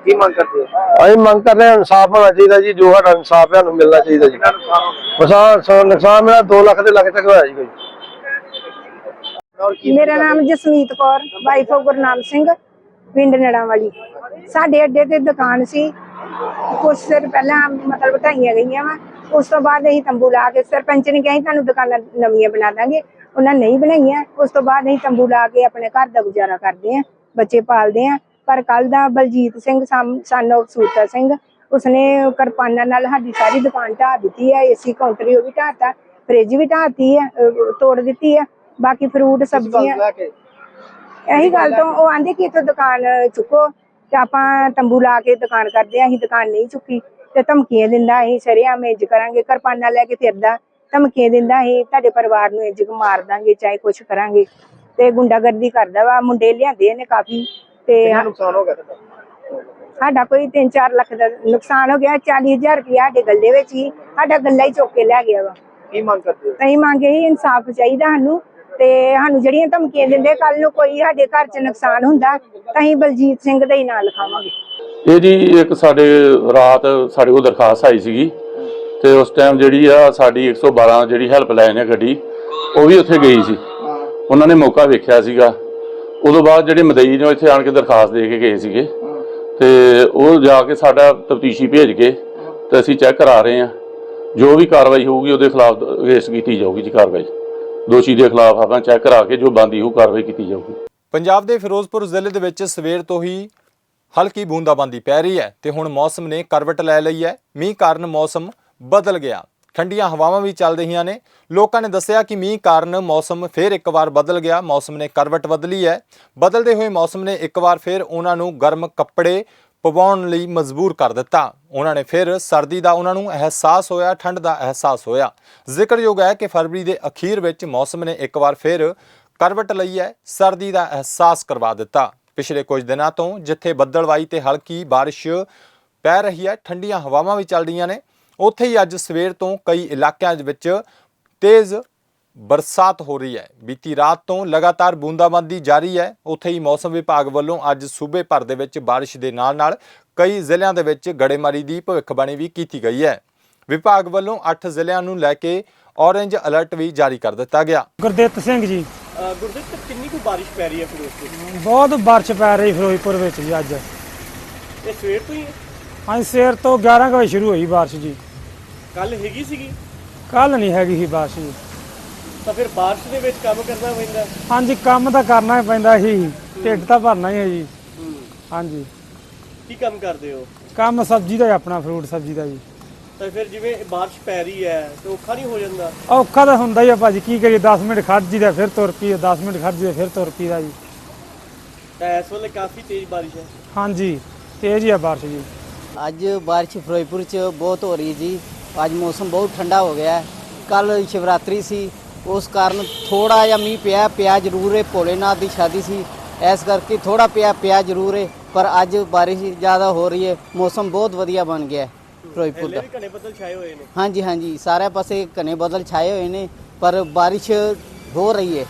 ਕੀ ਮੰਗ ਕਰਦੇ ਹੋ? ਅਸੀਂ ਮੰਗ ਕਰਦੇ ਹਾਂ ਇਨਸਾਫ ਹੋਣਾ ਚਾਹੀਦਾ ਜੀ ਜੋ ਸਾਡਾ ਇਨਸਾਫ ਹੈ ਸਾਨੂੰ ਮਿਲਣਾ ਚਾਹੀਦਾ ਜੀ। ਨੁਕਸਾਨ ਨੁਕਸਾਨ ਮੇਰਾ 2 ਲੱਖ ਦੇ ਲੱਖ ਤੱਕ ਹੋਇਆ ਜੀ ਕੋਈ। ਮੇਰਾ ਨਾਮ ਜਸਮੀਤ ਕੌਰ ਵਾਈਫ ਆਫ ਗੁਰਨਾਮ ਸਿੰਘ ਪਿੰਡ ਨੜਾਂ ਵਾਲੀ ਸਾਡੇ ਅੱਡੇ ਤੇ ਦੁਕਾਨ ਸੀ ਕੁਛ ਸਿਰ ਪਹਿਲਾਂ ਮਤਲਬ ਢਾਈਆਂ ਗਈਆਂ ਵਾ ਉਸ ਤੋਂ ਬਾਅਦ ਅਸੀਂ ਤੰਬੂ ਲਾ ਕੇ ਸਰਪੰਚ ਨੇ ਕਿਹਾ ਸੀ ਤੁਹਾਨੂੰ ਦੁਕਾਨਾਂ ਨਵੀਆਂ ਬਣਾ ਦਾਂਗੇ। ਉਹਨਾਂ ਨਹੀਂ ਬਣਾਈਆਂ। ਉਸ ਤੋਂ ਬਾਅਦ ਅਸੀਂ ਤੰਬੂ ਲਾ ਕੇ ਆਪਣੇ ਘਰ ਦਾ ਗੁਜ਼ਾਰਾ ਕਰਦੇ ਆਂ ਬੱਚੇ ਪਾਲਦੇ ਆਂ ਪਰ ਕੱਲ ਦਾ ਬਲਜੀਤ ਸਿੰਘ ਸਨ ਸੂਰਤਾ ਸਿੰਘ ਉਸਨੇ ਕਿਰਪਾਨਾਂ ਨਾਲ ਸਾਡੀ ਸਾਰੀ ਦੁਕਾਨ ਢਾਹ ਦਿੱਤੀ ਹੈ। ਏਸੀ ਕਾਊਂਟਰ ਉਹ ਵੀ ਢਾਤਾ ਫ੍ਰਿਜ ਵੀ ਢਾਤੀ ਹੈ ਤੋੜ ਦਿੱਤੀ ਹੈ। ਬਾਕੀ ਫਰੂਟ ਸਬਜ਼ੀਆਂ ਇਹੀ ਗੱਲ ਤੋਂ ਉਹ ਆਂਦੇ ਕਿ ਇੱਥੋਂ ਦੁਕਾਨ ਚੁੱਕੋ। ਤੇ ਆਪਾਂ ਤੰਬੂ ਲਾ ਕੇ ਦੁਕਾਨ ਕਰਦੇ ਆ ਅਸੀਂ ਦੁਕਾਨ ਨਹੀਂ ਚੁੱਕੀ। ਤੇ ਧਮਕੀਆਂ ਦਿੰਦਾ ਅਸੀਂ ਸ਼ਰੇਆਮ ਇੰਜ ਕਰਾਂਗੇ ਕਿਰਪਾਨਾਂ ਲੈ ਕੇ ਫਿਰਦਾ। ਧਮਕੀਆਂ ਦਿੰਦਾ ਅਸੀਂ ਤੁਹਾਡੇ ਪਰਿਵਾਰ ਨੂੰ ਇੰਜ ਮਾਰ ਦਾਂਗੇ ਚਾਹੇ ਕੁਛ ਕਰਾਂਗੇ। ਤੇ ਗੁੰਡਾਗਰਦੀ ਕਰਦਾ ਵਾ ਮੁੰਡੇ ਲਿਆਂਦੇ ਨੇ ਕਾਫੀ ਤੇ ਕਿੰਨਾ ਨੁਕਸਾਨ ਹੋ ਗਿਆ ਤੁਹਾਡਾ? ਸਾਡਾ ਕੋਈ 3-4 ਲੱਖ ਦਾ ਨੁਕਸਾਨ ਹੋ ਗਿਆ 40000 ਰੁਪਇਆ ਸਾਡੇ ਗੱਲੇ ਵਿੱਚ ਹੀ ਸਾਡਾ ਗੱਲਾ ਹੀ ਚੁੱਕ ਕੇ ਲੈ ਗਿਆ ਵਾ। ਕੀ ਮੰਗ ਕਰਦੇ ਹੋ? ਅਸੀਂ ਮੰਗੇ ਹੀ ਇਨਸਾਫ ਚਾਹੀਦਾ ਸਾਨੂੰ ਤੇ ਸਾਨੂੰ ਜਿਹੜੀਆਂ ਧਮਕੀਆਂ ਦਿੰਦੇ ਕੱਲ ਨੂੰ ਕੋਈ ਸਾਡੇ ਘਰ 'ਚ ਨੁਕਸਾਨ ਹੁੰਦਾ, ਤਾਂ ਅਸੀਂ ਬਲਜੀਤ ਸਿੰਘ ਦਾ ਹੀ ਨਾਂ ਲਿਖਾਵਾਂਗੇ। ਇਹ ਜੀ ਇੱਕ ਸਾਡੇ ਰਾਤ ਸਾਡੇ ਕੋਲ ਦਰਖਾਸਤ ਆਈ ਸੀਗੀ, ਤੇ ਉਸ ਟਾਈਮ ਜਿਹੜੀ ਆ ਸਾਡੀ 112 ਜਿਹੜੀ ਹੈਲਪ ਹੈ ਗੱਡੀ, ਉਹ ਵੀ ਉੱਥੇ ਗਈ ਸੀ। ਉਹਨਾਂ ਨੇ ਮੌਕਾ ਵੇਖਿਆ ਸੀਗਾ। ਉਦੋਂ ਬਾਅਦ ਜਿਹੜੇ ਮਦਈ ਨੇ ਉਹ ਇੱਥੇ ਆਣ ਕੇ ਦਰਖਾਸਤ ਦੇ ਕੇ ਗਏ ਸੀਗੇ। ਤੇ ਉਹ ਜਾ ਕੇ ਸਾਡਾ ਤਫਤੀਸ਼ੀ ਭੇਜ ਕੇ ਤੇ ਅਸੀਂ ਚੈੱਕ ਕਰਾ ਰਹੇ ਹਾਂ। ਜੋ ਵੀ ਕਾਰਵਾਈ ਹੋਊਗੀ ਉਹਦੇ ਖਿਲਾਫ ਅਗੇਂਸਟ ਕੀਤੀ ਜਾਊਗੀ ਜੀ ਕਾਰਵਾਈ। ਦੋਸ਼ੀ ਦੇ ਖਿਲਾਫ ਆਪਾਂ ਚੈੱਕ ਕਰਾ ਕੇ ਜੋ ਬੰਦੀ ਹੋਊ ਕਾਰਵਾਈ ਕੀਤੀ ਜਾਊਗੀ। ਪੰਜਾਬ ਦੇ ਫਿਰੋਜ਼ਪੁਰ ਜ਼ਿਲ੍ਹੇ ਦੇ ਵਿੱਚ ਸਵੇਰ ਤੋਂ ਹੀ ਹਲਕੀ ਬੂੰਦਾਬਾਂਦੀ ਪੈ ਰਹੀ ਹੈ ਤੇ ਹੁਣ ਮੌਸਮ ਨੇ ਕਰਵਟ ਲੈ ਲਈ ਹੈ। ਮੀਂਹ ਕਾਰਨ ਮੌਸਮ ਬਦਲ ਗਿਆ। ਠੰਡੀਆਂ ਹਵਾਵਾਂ ਵੀ ਚੱਲ ਰਹੀਆਂ ਨੇ। ਲੋਕਾਂ ਨੇ ਦੱਸਿਆ ਕਿ ਮੀਂਹ ਕਾਰਨ ਮੌਸਮ ਫਿਰ ਇੱਕ ਵਾਰ ਬਦਲ ਗਿਆ। ਮੌਸਮ ਨੇ ਕਰਵਟ ਬਦਲੀ ਹੈ। ਬਦਲਦੇ ਹੋਏ ਮੌਸਮ ਨੇ ਇੱਕ ਵਾਰ ਫਿਰ ਉਹਨਾਂ ਨੂੰ ਗਰਮ ਕੱਪੜੇ ਪਵਾਉਣ ਲਈ ਮਜਬੂਰ ਕਰ ਦਿੱਤਾ। ਉਹਨਾਂ ਨੇ ਫਿਰ ਸਰਦੀ ਦਾ ਉਹਨਾਂ ਨੂੰ ਅਹਿਸਾਸ ਹੋਇਆ, ਠੰਡ ਦਾ ਅਹਿਸਾਸ ਹੋਇਆ। ਜ਼ਿਕਰਯੋਗ ਹੈ ਕਿ ਫਰਵਰੀ ਦੇ ਅਖੀਰ ਵਿੱਚ ਮੌਸਮ ਨੇ ਇੱਕ ਵਾਰ ਫਿਰ ਕਰਵਟ ਲਈ ਹੈ, ਸਰਦੀ ਦਾ ਅਹਿਸਾਸ ਕਰਵਾ ਦਿੱਤਾ। ਪਿਛਲੇ ਕੁਝ ਦਿਨਾਂ ਤੋਂ ਜਿੱਥੇ ਬੱਦਲਵਾਈ ਤੇ ਹਲਕੀ ਬਾਰਿਸ਼ ਪੈ ਰਹੀ ਹੈ, ਠੰਡੀਆਂ ਹਵਾਵਾਂ ਵੀ ਚੱਲ ਰਹੀਆਂ ਨੇ, ਉੱਥੇ ਹੀ ਅੱਜ ਸਵੇਰ ਤੋਂ ਕਈ ਇਲਾਕਿਆਂ ਵਿੱਚ ਤੇਜ਼ ਬਰਸਾਤ ਹੋ ਰਹੀ ਹੈ। ਬੀਤੀ ਰਾਤ ਤੋਂ ਲਗਾਤਾਰ ਬੂੰਦਾਬਾਂਦੀ ਜਾਰੀ ਹੈ। ਉੱਥੇ ਹੀ ਮੌਸਮ ਵਿਭਾਗ ਵੱਲੋਂ ਅੱਜ ਸੂਬੇ ਭਰ ਦੇ ਵਿੱਚ ਬਾਰਿਸ਼ ਦੇ ਨਾਲ-ਨਾਲ ਕਈ ਜ਼ਿਲ੍ਹਿਆਂ ਦੇ ਵਿੱਚ ਗੜੇਮਾਰੀ ਦੀ ਭਵਿੱਖਬਾਣੀ ਵੀ ਕੀਤੀ ਗਈ ਹੈ। ਵਿਭਾਗ ਵੱਲੋਂ 8 ਜ਼ਿਲ੍ਹਿਆਂ ਨੂੰ ਲੈ ਕੇ ਔਰੇਂਜ ਅਲਰਟ ਵੀ ਜਾਰੀ ਕਰ ਦਿੱਤਾ ਗਿਆ। ਗੁਰਦਿੱਤ ਸਿੰਘ ਜੀ। ਗੁਰਦਿੱਤ ਕਿੰਨੀ ਕੁ ਬਾਰਿਸ਼ ਪੈ ਰਹੀ ਹੈ ਫਿਰੋਜ਼ਪੁਰ ਬਹੁਤ ਬਾਰਿਸ਼ ਪੈ ਰਹੀ ਫਿਰੋਜ਼ਪੁਰ ਵਿੱਚ ਜੀ ਅੱਜ। ਇਹ ਸਵੇਰ ਤੋਂ ਹੀ ਹਾਂਜੀ ਸਵੇਰ ਤੋਂ 11 ਕੁ ਵਜੇ ਸ਼ੁਰੂ ਹੋਈ ਬਾਰਿਸ਼ ਜੀ। ਕੱਲ ਹੈਗੀ ਸੀਗੀ? ਕੱਲ ਨਹੀਂ ਹੈਗੀ ਸੀ ਬਾਰਿਸ਼ ਜੀ। ਤਾਂ ਫਿਰ ਬਾਰਿਸ਼ ਦੇ ਵਿੱਚ ਕੰਮ ਕਰਨਾ ਪੈਂਦਾ? ਹਾਂਜੀ ਕੰਮ ਤਾਂ ਕਰਨਾ ਹੀ ਪੈਂਦਾ ਸੀ। ਢਿੱਡ ਤਾਂ ਭਰਨਾ ਹੀ ਹੈ ਜੀ। ਹਾਂਜੀ। ਕੀ ਕੰਮ ਕਰਦੇ ਹੋ? ਕੰਮ ਸਬਜ਼ੀ ਦਾ ਹੀ ਆਪਣਾ ਫਰੂਟ ਸਬਜ਼ੀ ਦਾ ਜੀ। ਤਾਂ ਫਿਰ ਜਿਵੇਂ ਬਾਰਿਸ਼ ਪੈ ਰਹੀ ਹੈ ਤੇ ਔਖਾ ਨਹੀਂ ਹੋ ਜਾਂਦਾ? ਔਖਾ ਤਾਂ ਹੁੰਦਾ ਹੀ ਆ ਭਾਜੀ ਕੀ ਕਰੀਏ 10 ਮਿੰਟ ਖੜ ਜੀਦਾ ਫਿਰ ਤੁਰ ਪਈਏ 10 ਮਿੰਟ ਖੜ ਜੀਦਾ ਫਿਰ ਤੁਰ ਪਈਦਾ ਜੀ। ਤਾਂ ਇਸ ਵੇਲੇ ਕਾਫੀ ਤੇਜ਼ ਬਾਰਿਸ਼ ਹੈ। ਹਾਂਜੀ ਤੇਜ਼ ਹੀ ਆ ਬਾਰਿਸ਼ ਜੀ। ਅੱਜ ਬਾਰਿਸ਼ ਫਿਰੋਜ਼ਪੁਰ ਚ ਬਹੁਤ ਹੋ ਰਹੀ ਹੈ ਜੀ। ਅੱਜ ਮੌਸਮ ਬਹੁਤ ਠੰਡਾ ਹੋ ਗਿਆ। ਹੈ ਕੱਲ ਸ਼ਿਵਰਾਤਰੀ ਸੀ ਉਸ ਕਾਰਨ ਥੋੜਾ ਜਿਹਾ ਮੀਂਹ ਪਿਆ ਪਿਆ ਜ਼ਰੂਰ ਹੈ ਭੋਲੇਨਾਥ ਦੀ ਸ਼ਾਦੀ ਸੀ ਇਸ ਕਰਕੇ ਥੋੜਾ ਪਿਆ ਪਿਆ ਜ਼ਰੂਰ ਹੈ ਪਰ ਅੱਜ ਬਾਰਿਸ਼ ਜ਼ਿਆਦਾ ਹੋ ਰਹੀ ਹੈ ਮੌਸਮ ਬਹੁਤ ਵਧੀਆ ਬਣ ਗਿਆ ਹੈ ਫਿਰੋਜ਼ਪੁਰ ਦਾ। ਵੀ ਘਣੇ ਬੱਦਲ ਛਾਏ ਹੋਏ ਨੇ। ਹਾਂਜੀ ਹਾਂਜੀ ਸਾਰੇ ਪਾਸੇ ਘਨੇ ਬੱਦਲ ਛਾਏ ਹੋਏ ਨੇ ਪਰ ਬਾਰਿਸ਼ ਹੋ ਰਹੀ ਹੈ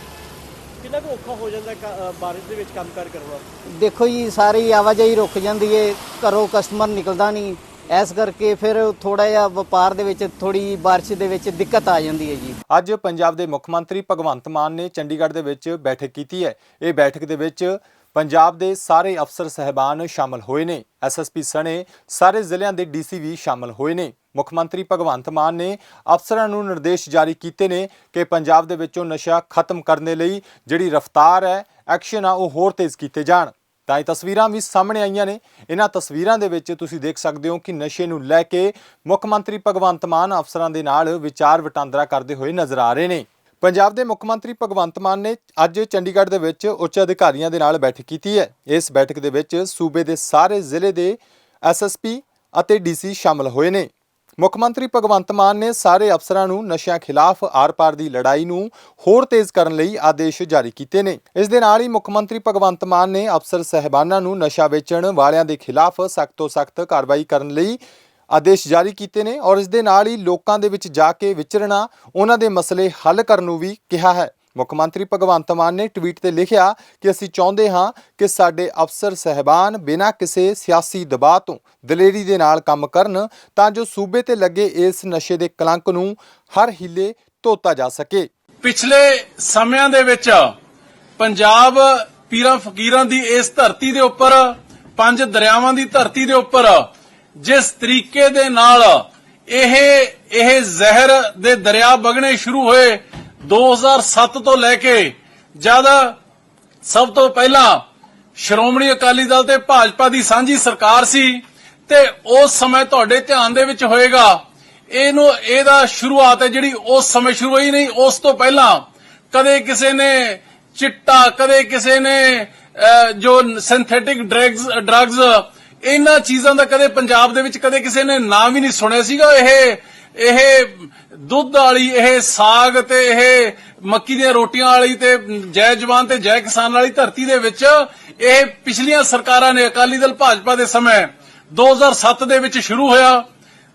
ਕਿੰਨਾ ਕੁ ਔਖਾ ਹੋ ਜਾਂਦਾ ਬਾਰਿਸ਼ ਦੇ ਵਿੱਚ ਕੰਮਕਾਰ ਕਰਨਾ? ਦੇਖੋ ਜੀ ਸਾਰੀ ਆਵਾਜਾਈ ਰੁਕ ਜਾਂਦੀ ਹੈ ਘਰੋਂ ਕਸਟਮਰ ਨਿਕਲਦਾ ਨਹੀਂ ਇਸ ਕਰਕੇ ਫਿਰ ਥੋੜਾ ਜਿਹਾ ਵਪਾਰ ਦੇ ਵਿੱਚ ਥੋੜੀ ਬਾਰਿਸ਼ ਦੇ ਵਿੱਚ ਦਿੱਕਤ ਆ ਜਾਂਦੀ ਹੈ ਜੀ। ਅੱਜ ਪੰਜਾਬ ਦੇ ਮੁੱਖ ਮੰਤਰੀ ਭਗਵੰਤ ਮਾਨ ਨੇ ਚੰਡੀਗੜ੍ਹ ਦੇ ਵਿੱਚ ਬੈਠਕ ਕੀਤੀ ਹੈ। ਇਹ ਬੈਠਕ ਦੇ ਵਿੱਚ ਪੰਜਾਬ ਦੇ ਸਾਰੇ ਅਫਸਰ ਸਹਿਬਾਨ ਸ਼ਾਮਲ ਹੋਏ ਨੇ। ਐਸਐਸਪੀ ਸਣੇ ਸਾਰੇ ਜ਼ਿਲ੍ਹਿਆਂ ਦੇ ਡੀਸੀ ਵੀ ਸ਼ਾਮਲ ਹੋਏ ਨੇ। ਮੁੱਖ ਮੰਤਰੀ ਭਗਵੰਤ ਮਾਨ ਨੇ ਅਫਸਰਾਂ ਨੂੰ ਨਿਰਦੇਸ਼ ਜਾਰੀ ਕੀਤੇ ਨੇ ਕਿ ਪੰਜਾਬ ਦੇ ਵਿੱਚੋਂ ਨਸ਼ਾ ਖਤਮ ਕਰਨ ਦੇ ਲਈ ਜਿਹੜੀ ਰਫ਼ਤਾਰ ਹੈ, ਐਕਸ਼ਨ ਆ ਉਹ ਹੋਰ ਤੇਜ਼ ਕੀਤੇ ਜਾਣ। ਤਾਂ ਇਹ ਤਸਵੀਰਾਂ ਵੀ ਸਾਹਮਣੇ ਆਈਆਂ ਨੇ। ਇਹਨਾਂ ਤਸਵੀਰਾਂ ਦੇ ਵਿੱਚ ਤੁਸੀਂ ਦੇਖ ਸਕਦੇ ਹੋ ਕਿ ਨਸ਼ੇ ਨੂੰ ਲੈ ਕੇ ਮੁੱਖ ਮੰਤਰੀ ਭਗਵੰਤ ਮਾਨ ਅਫਸਰਾਂ ਦੇ ਨਾਲ ਵਿਚਾਰ ਵਟਾਂਦਰਾ ਕਰਦੇ ਹੋਏ ਨਜ਼ਰ ਆ ਰਹੇ ਨੇ। ਪੰਜਾਬ ਦੇ ਮੁੱਖ ਮੰਤਰੀ ਭਗਵੰਤ ਮਾਨ ਨੇ ਅੱਜ ਚੰਡੀਗੜ੍ਹ ਦੇ ਵਿੱਚ ਉੱਚ ਅਧਿਕਾਰੀਆਂ ਦੇ ਨਾਲ ਬੈਠਕ ਕੀਤੀ ਹੈ। ਇਸ ਬੈਠਕ ਦੇ ਵਿੱਚ ਸੂਬੇ ਦੇ ਸਾਰੇ ਜ਼ਿਲ੍ਹੇ ਦੇ ਐਸਐਸਪੀ ਅਤੇ ਡੀਸੀ ਸ਼ਾਮਲ ਹੋਏ ਨੇ। ਮੁੱਖ ਮੰਤਰੀ ਭਗਵੰਤ ਮਾਨ ਨੇ ਸਾਰੇ ਅਫਸਰਾਂ ਨੂੰ ਨਸ਼ਿਆਂ ਖਿਲਾਫ ਆਰ-ਪਾਰ ਦੀ ਲੜਾਈ ਨੂੰ ਹੋਰ ਤੇਜ਼ ਕਰਨ ਲਈ ਆਦੇਸ਼ ਜਾਰੀ ਕੀਤੇ ਨੇ। ਇਸ ਦੇ ਨਾਲ ਹੀ ਮੁੱਖ ਮੰਤਰੀ ਭਗਵੰਤ ਮਾਨ ਨੇ ਅਫਸਰ ਸਹਿਬਾਨਾਂ ਨੂੰ ਨਸ਼ਾ ਵੇਚਣ ਵਾਲਿਆਂ ਦੇ ਖਿਲਾਫ ਸਖਤ ਤੋਂ ਸਖਤ ਕਾਰਵਾਈ ਕਰਨ ਲਈ ਆਦੇਸ਼ ਜਾਰੀ ਕੀਤੇ ਨੇ ਔਰ ਇਸ ਦੇ ਨਾਲ ਹੀ ਲੋਕਾਂ ਦੇ ਵਿੱਚ ਜਾ ਕੇ ਵਿਚਰਨਾ, ਉਹਨਾਂ ਦੇ ਮਸਲੇ ਹੱਲ ਕਰਨ ਨੂੰ ਵੀ ਕਿਹਾ ਹੈ। ਮੁੱਖ ਮੰਤਰੀ ਭਗਵੰਤ ਮਾਨ ਨੇ ਟਵੀਟ ਤੇ ਲਿਖਿਆ ਕਿ ਅਸੀਂ ਚਾਹੁੰਦੇ ਹਾਂ ਕਿ ਸਾਡੇ ਅਫਸਰ ਸਹਿਬਾਨ ਬਿਨਾਂ ਕਿਸੇ ਸਿਆਸੀ ਦਬਾਅ ਤੋਂ ਦਲੇਰੀ ਦੇ ਨਾਲ ਕੰਮ ਕਰਨ ਤਾਂ ਜੋ ਸੂਬੇ ਤੇ ਲੱਗੇ ਇਸ ਨਸ਼ੇ ਦੇ ਕਲੰਕ ਨੂੰ ਹਰ ਹਿੱਲੇ ਧੋਤਾ ਜਾ ਸਕੇ। ਪਿਛਲੇ ਸਮਿਆਂ ਦੇ ਵਿੱਚ ਪੰਜਾਬ ਪੀਰਾਂ ਫਕੀਰਾਂ ਦੀ ਇਸ ਧਰਤੀ ਦੇ ਉੱਪਰ, ਪੰਜ ਦਰਿਆਵਾਂ ਦੀ ਧਰਤੀ ਦੇ ਉੱਪਰ, ਜਿਸ ਤਰੀਕੇ ਦੇ ਨਾਲ ਇਹ ਇਹ ਜ਼ਹਿਰ ਦੇ ਦਰਿਆ ਵਗਣੇ ਸ਼ੁਰੂ ਹੋਏ 2007 ਤੋਂ ਲੈ ਕੇ ਜਦ ਸਭ ਤੋਂ ਪਹਿਲਾਂ ਸ਼੍ਰੋਮਣੀ ਅਕਾਲੀ ਦਲ ਤੇ ਭਾਜਪਾ ਦੀ ਸਾਂਝੀ ਸਰਕਾਰ ਸੀ ਤੇ ਉਸ ਸਮੇਂ ਤੁਹਾਡੇ ਧਿਆਨ ਦੇ ਵਿੱਚ ਹੋਏਗਾ, ਇਹਨੂੰ, ਇਹਦਾ ਸ਼ੁਰੂਆਤ ਹੈ ਜਿਹੜੀ ਉਸ ਸਮੇਂ ਸ਼ੁਰੂ ਹੋਈ ਨਹੀਂ, ਉਸ ਤੋਂ ਪਹਿਲਾਂ ਕਦੇ ਕਿਸੇ ਨੇ ਚਿੱਟਾ, ਕਦੇ ਕਿਸੇ ਨੇ ਜੋ ਸਿੰਥੈਟਿਕ ਡਰੱਗਸ ਡਰੱਗਸ ਇਹਨਾਂ ਚੀਜ਼ਾਂ ਦਾ ਕਦੇ ਪੰਜਾਬ ਦੇ ਵਿੱਚ ਕਦੇ ਕਿਸੇ ਨੇ ਨਾਮ ਵੀ ਨਹੀਂ ਸੁਣਿਆ ਸੀਗਾ, ਇਹ ਇਹ ਦੁੱਧ ਵਾਲੀ, ਇਹ ਸਾਗ ਤੇ ਇਹ ਮੱਕੀ ਦੀਆਂ ਰੋਟੀਆਂ ਵਾਲੀ ਤੇ ਜੈ ਜਵਾਨ ਤੇ ਜੈ ਕਿਸਾਨ ਵਾਲੀ ਧਰਤੀ ਦੇ ਵਿੱਚ ਇਹ ਪਿਛਲੀਆਂ ਸਰਕਾਰਾਂ ਨੇ ਅਕਾਲੀ ਦਲ ਭਾਜਪਾ ਦੇ ਸਮੇਂ 2007 ਦੇ ਵਿੱਚ ਸ਼ੁਰੂ ਹੋਇਆ,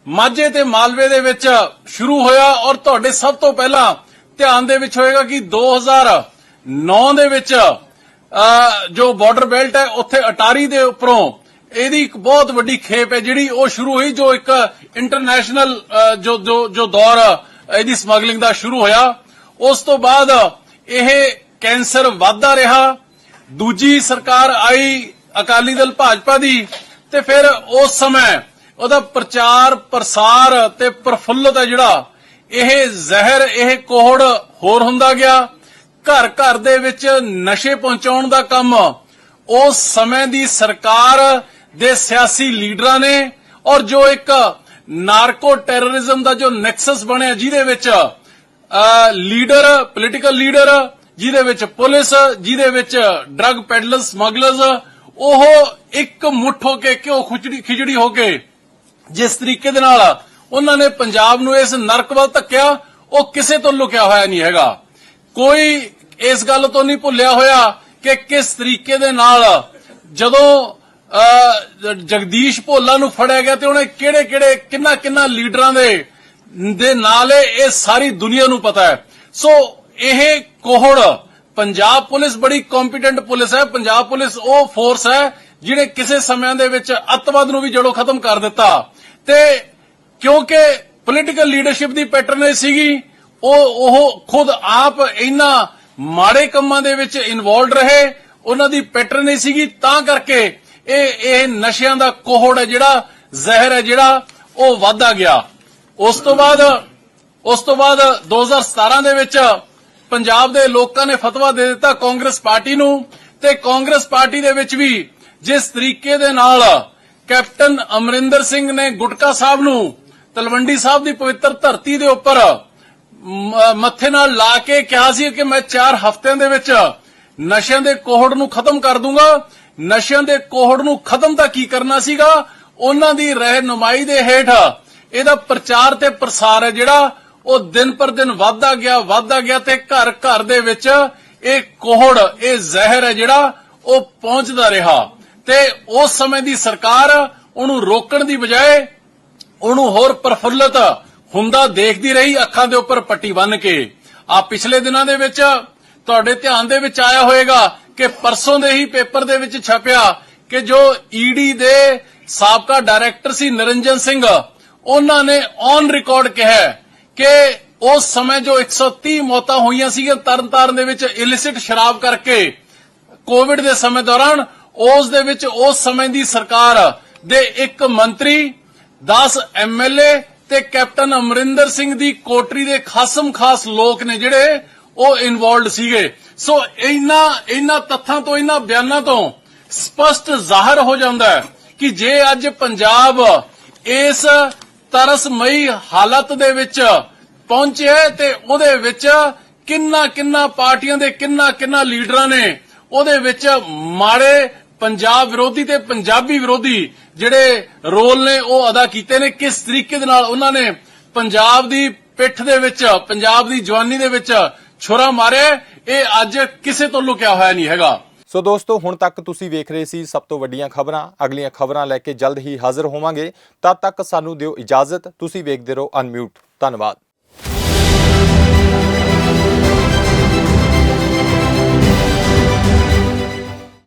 ਮਾਝੇ ਤੇ ਮਾਲਵੇ ਦੇ ਵਿੱਚ ਸ਼ੁਰੂ ਹੋਇਆ ਔਰ ਤੁਹਾਡੇ ਸਭ ਤੋਂ ਪਹਿਲਾਂ ਧਿਆਨ ਦੇ ਵਿੱਚ ਹੋਏਗਾ ਕਿ 2009 ਦੇ ਵਿੱਚ ਜੋ ਬਾਰਡਰ ਬੈਲਟ ਹੈ, ਉੱਥੇ ਅਟਾਰੀ ਦੇ ਉੱਪਰੋਂ ਇਹਦੀ ਇੱਕ ਬਹੁਤ ਵੱਡੀ ਖੇਪ ਹੈ, ਜਿਹੜੀ ਉਹ ਸ਼ੁਰੂ ਹੋਈ ਜੋ ਇੱਕ ਇੰਟਰਨੈਸ਼ਨਲ ਜੋ ਜੋ ਜੋ ਦੌਰ, ਇਹਦੀ ਸਮਗਲਿੰਗ ਦਾ ਸ਼ੁਰੂ ਹੋਇਆ। ਉਸ ਤੋਂ ਬਾਅਦ ਇਹ ਕੈਂਸਰ ਵਧਦਾ ਰਿਹਾ। ਦੂਜੀ ਸਰਕਾਰ ਆਈ ਅਕਾਲੀ ਦਲ ਭਾਜਪਾ ਦੀ ਤੇ ਫਿਰ ਉਸ ਸਮੇਂ ਉਹਦਾ ਪ੍ਰਚਾਰ, ਪ੍ਰਸਾਰ ਤੇ ਪ੍ਰਫੁੱਲਤ ਹੈ ਜਿਹੜਾ। ਇਹ ਜ਼ਹਿਰ, ਇਹ ਕੋਹੜ ਹੋਰ ਹੁੰਦਾ ਗਿਆ। ਘਰ ਘਰ ਦੇ ਵਿੱਚ ਨਸ਼ੇ ਪਹੁੰਚਾਉਣ ਦਾ ਕੰਮ। ਉਸ ਸਮੇਂ ਦੀ ਸਰਕਾਰ ਦੇ ਸਿਆਸੀ ਲੀਡਰਾਂ ਨੇ ਔਰ ਜੋ ਇੱਕ ਨਾਰਕੋ ਟੈਰਰਿਜ਼ਮ ਦਾ ਜੋ ਨੈਕਸਸ ਬਣਿਆ, ਜਿਹਦੇ ਵਿੱਚ ਲੀਡਰ ਪੋਲੀਟੀਕਲ ਲੀਡਰ, ਜਿਹਦੇ ਵਿੱਚ ਪੁਲਿਸ, ਜਿਹਦੇ ਵਿੱਚ ਡਰੱਗ ਪੈਡਲਰ ਸਮਗਲਰਸ ਉਹ ਇੱਕ ਮੁੱਠ ਹੋ ਕੇ ਕਿਉਂ ਖਿਚੜੀ ਖਿਚੜੀ ਹੋ ਕੇ ਜਿਸ ਤਰੀਕੇ ਦੇ ਨਾਲ ਉਹਨਾਂ ਨੇ ਪੰਜਾਬ ਨੂੰ ਇਸ ਨਰਕ ਵੱਲ ਧੱਕਿਆ, ਉਹ ਕਿਸੇ ਤੋਂ ਲੁਕਿਆ ਹੋਇਆ ਨਹੀਂ ਹੈਗਾ। ਕੋਈ ਇਸ ਗੱਲ ਤੋਂ ਨਹੀਂ ਭੁੱਲਿਆ ਹੋਇਆ ਕਿ ਕਿਸ ਤਰੀਕੇ ਦੇ ਨਾਲ ਜਦੋਂ ਜਗਦੀਸ਼ ਭੋਲਾ ਨੂੰ ਫੜਿਆ ਗਿਆ ਤੇ ਉਹਨੇ ਕਿਹੜੇ ਕਿਹੜੇ, ਕਿੰਨਾ ਕਿੰਨਾ ਲੀਡਰਾਂ ਦੇ ਦੇ ਨਾਲ ਇਹ ਸਾਰੀ ਦੁਨੀਆ ਨੂੰ ਪਤਾ ਹੈ। ਸੋ ਇਹ ਕੋਹੜ, ਪੰਜਾਬ ਪੁਲਿਸ ਬੜੀ ਕੰਪੀਟੈਂਟ ਪੁਲਿਸ ਹੈ। ਪੰਜਾਬ ਪੁਲਿਸ ਉਹ ਫੋਰਸ ਹੈ ਜਿਹੜੇ ਕਿਸੇ ਸਮਿਆਂ ਦੇ ਵਿੱਚ ਅੱਤਵਾਦ ਨੂੰ ਵੀ ਜੜੋਂ ਖਤਮ ਕਰ ਦਿੱਤਾ। ਤੇ ਕਿਉਂਕਿ ਪੋਲੀਟੀਕਲ ਲੀਡਰਸ਼ਿਪ ਦੀ ਪੈਟਰਨੇਜ ਸੀਗੀ, ਉਹ ਉਹ ਖੁਦ ਆਪ ਇਹਨਾਂ ਮਾੜੇ ਕੰਮਾਂ ਦੇ ਵਿੱਚ ਇਨਵੋਲਡ ਰਹੇ। ਉਹਨਾਂ ਦੀ ਪੈਟਰਨੇਜ ਸੀਗੀ, ਤਾਂ ਕਰਕੇ ਇਹ ਇਹ ਨਸ਼ਿਆਂ ਦਾ ਕੋਹੜ ਹੈ ਜਿਹੜਾ, ਜ਼ਹਿਰ ਹੈ ਜਿਹੜਾ, ਉਹ ਵਧਦਾ ਗਿਆ। ਉਸ ਤੋਂ ਬਾਅਦ, ਉਸ ਤੋਂ ਬਾਅਦ 2017 ਦੇ ਵਿੱਚ ਪੰਜਾਬ ਦੇ ਲੋਕਾਂ ਨੇ ਫਤਵਾ ਦੇ ਦਿੱਤਾ ਕਾਂਗਰਸ ਪਾਰਟੀ ਨੂੰ ਤੇ ਕਾਂਗਰਸ ਪਾਰਟੀ ਦੇ ਵਿੱਚ ਵੀ ਜਿਸ ਤਰੀਕੇ ਦੇ ਨਾਲ ਕੈਪਟਨ ਅਮਰਿੰਦਰ ਸਿੰਘ ਨੇ ਗੁਟਕਾ ਸਾਹਿਬ ਨੂੰ ਤਲਵੰਡੀ ਸਾਹਿਬ ਦੀ ਪਵਿੱਤਰ ਧਰਤੀ ਦੇ ਉੱਪਰ ਮੱਥੇ ਨਾਲ ਲਾ ਕੇ ਕਿਹਾ ਸੀ ਕਿ ਮੈਂ 4 ਹਫ਼ਤਿਆਂ ਦੇ ਵਿੱਚ ਨਸ਼ਿਆਂ ਦੇ ਕੋਹੜ ਨੂੰ ਖਤਮ ਕਰ ਦੂੰਗਾ। ਨਸ਼ਿਆਂ ਦੇ ਕੋਹੜ ਨੂੰ ਖਤਮ ਤਾਂ ਕੀ ਕਰਨਾ ਸੀਗਾ? ਉਹਨਾਂ ਦੀ ਰਹਿਨੁਮਾਈ ਦੇ ਹੇਠ ਇਹਦਾ ਪ੍ਰਚਾਰ ਤੇ ਪ੍ਰਸਾਰ ਹੈ ਜਿਹੜਾ ਉਹ ਦਿਨ ਪਰ ਦਿਨ ਵਧਦਾ ਗਿਆ, ਵੱਧਦਾ ਗਿਆ ਤੇ ਘਰ ਘਰ ਦੇ ਵਿੱਚ ਇਹ ਕੋਹੜ, ਇਹ ਜ਼ਹਿਰ ਹੈ ਜਿਹੜਾ ਉਹ ਪਹੁੰਚਦਾ ਰਿਹਾ। ਤੇ ਉਸ ਸਮੇਂ ਦੀ ਸਰਕਾਰ ਉਹਨੂੰ ਰੋਕਣ ਦੀ ਬਜਾਏ ਉਹਨੂੰ ਹੋਰ ਪ੍ਰਫੁੱਲਤ ਹੁੰਦਾ ਦੇਖਦੀ ਰਹੀ, ਅੱਖਾਂ ਦੇ ਉੱਪਰ ਪੱਟੀ ਬੰਨ ਕੇ। ਆ ਪਿਛਲੇ ਦਿਨਾਂ ਦੇ ਵਿੱਚ ਤੁਹਾਡੇ ਧਿਆਨ ਦੇ ਵਿੱਚ ਆਇਆ ਹੋਵੇਗਾ ਕਿ ਪਰਸੋਂ ਦੇ ਹੀ ਪੇਪਰ ਦੇ ਵਿੱਚ ਛਪਿਆ ਕਿ ਜੋ ਈਡੀ ਦੇ ਸਾਬਕਾ ਡਾਇਰੈਕਟਰ ਸੀ ਨਿਰੰਜਨ ਸਿੰਘ, ਉਹਨਾਂ ਨੇ ਔਨ ਰਿਕਾਰਡ ਕਿਹਾ ਹੈ ਕਿ ਉਸ ਸਮੇਂ ਜੋ 130 ਮੌਤਾਂ ਹੋਈਆਂ ਸੀਗੀਆਂ ਤਰਨਤਾਰਨ ਦੇ ਵਿੱਚ ਇਲਿਸਿਟ ਸ਼ਰਾਬ ਕਰਕੇ ਕੋਵਿਡ ਦੇ ਸਮੇਂ ਦੌਰਾਨ, ਉਸ ਦੇ ਵਿੱਚ ਉਸ ਸਮੇਂ ਦੀ ਸਰਕਾਰ ਦੇ ਇੱਕ ਮੰਤਰੀ 10 ਐਮਐਲਏ ਤੇ ਕੈਪਟਨ ਅਮਰਿੰਦਰ ਸਿੰਘ ਦੀ ਕੋਟਰੀ ਦੇ ਖਾਸਮ ਖਾਸ ਲੋਕ ਨੇ ਜਿਹੜੇ ਉਹ ਇਨਵੋਲਡ ਸੀਗੇ। ਸੋ ਇਹਨਾਂ ਇਹਨਾਂ ਤੱਥਾਂ ਤੋਂ ਇਹਨਾਂ ਬਿਆਨਾਂ ਤੋਂ ਸਪਸ਼ਟ ਜ਼ਾਹਰ ਹੋ ਜਾਂਦਾ ਹੈ ਕਿ ਜੇ ਅੱਜ ਪੰਜਾਬ ਇਸ ਤਰਸਮਈ ਹਾਲਤ ਦੇ ਵਿੱਚ ਪਹੁੰਚਿਆ ਹੈ ਤੇ ਉਹਦੇ ਵਿੱਚ ਕਿੰਨਾ ਕਿੰਨਾ ਪਾਰਟੀਆਂ ਦੇ ਕਿੰਨਾ ਕਿੰਨਾ ਲੀਡਰਾਂ ਨੇ ਉਹਦੇ ਵਿੱਚ ਮਾੜੇ ਪੰਜਾਬ ਵਿਰੋਧੀ ਤੇ ਪੰਜਾਬੀ ਵਿਰੋਧੀ ਜਿਹੜੇ ਰੋਲ ਨੇ ਉਹ ਅਦਾ ਕੀਤੇ ਨੇ, ਕਿਸ ਤਰੀਕੇ ਦੇ ਨਾਲ ਉਹਨਾਂ ਨੇ ਪੰਜਾਬ ਦੀ ਪਿੱਠ ਦੇ ਵਿੱਚ, ਪੰਜਾਬ ਦੀ ਜਵਾਨੀ ਦੇ ਵਿੱਚ ਛੁਰਾ ਮਾਰੇ, ਇਹ ਅੱਜ ਕਿਸੇ ਤੋਂ ਲੁਕਿਆ ਹੋਇਆ ਨਹੀਂ ਹੈਗਾ। ਸੋ ਦੋਸਤੋ, ਹੁਣ ਤੱਕ ਤੁਸੀਂ ਵੇਖ ਰਹੇ ਸੀ ਸਭ ਤੋਂ ਵੱਡੀਆਂ ਖਬਰਾਂ। ਅਗਲੀਆਂ ਖਬਰਾਂ ਲੈ ਕੇ ਜਲਦ ਹੀ ਹਾਜ਼ਰ ਹੋਵਾਂਗੇ। ਤਦ ਤੱਕ ਸਾਨੂੰ ਦਿਓ ਇਜਾਜ਼ਤ। ਤੁਸੀਂ ਵੇਖਦੇ ਰਹੋ ਅਨਮਿਊਟ। ਧੰਨਵਾਦ।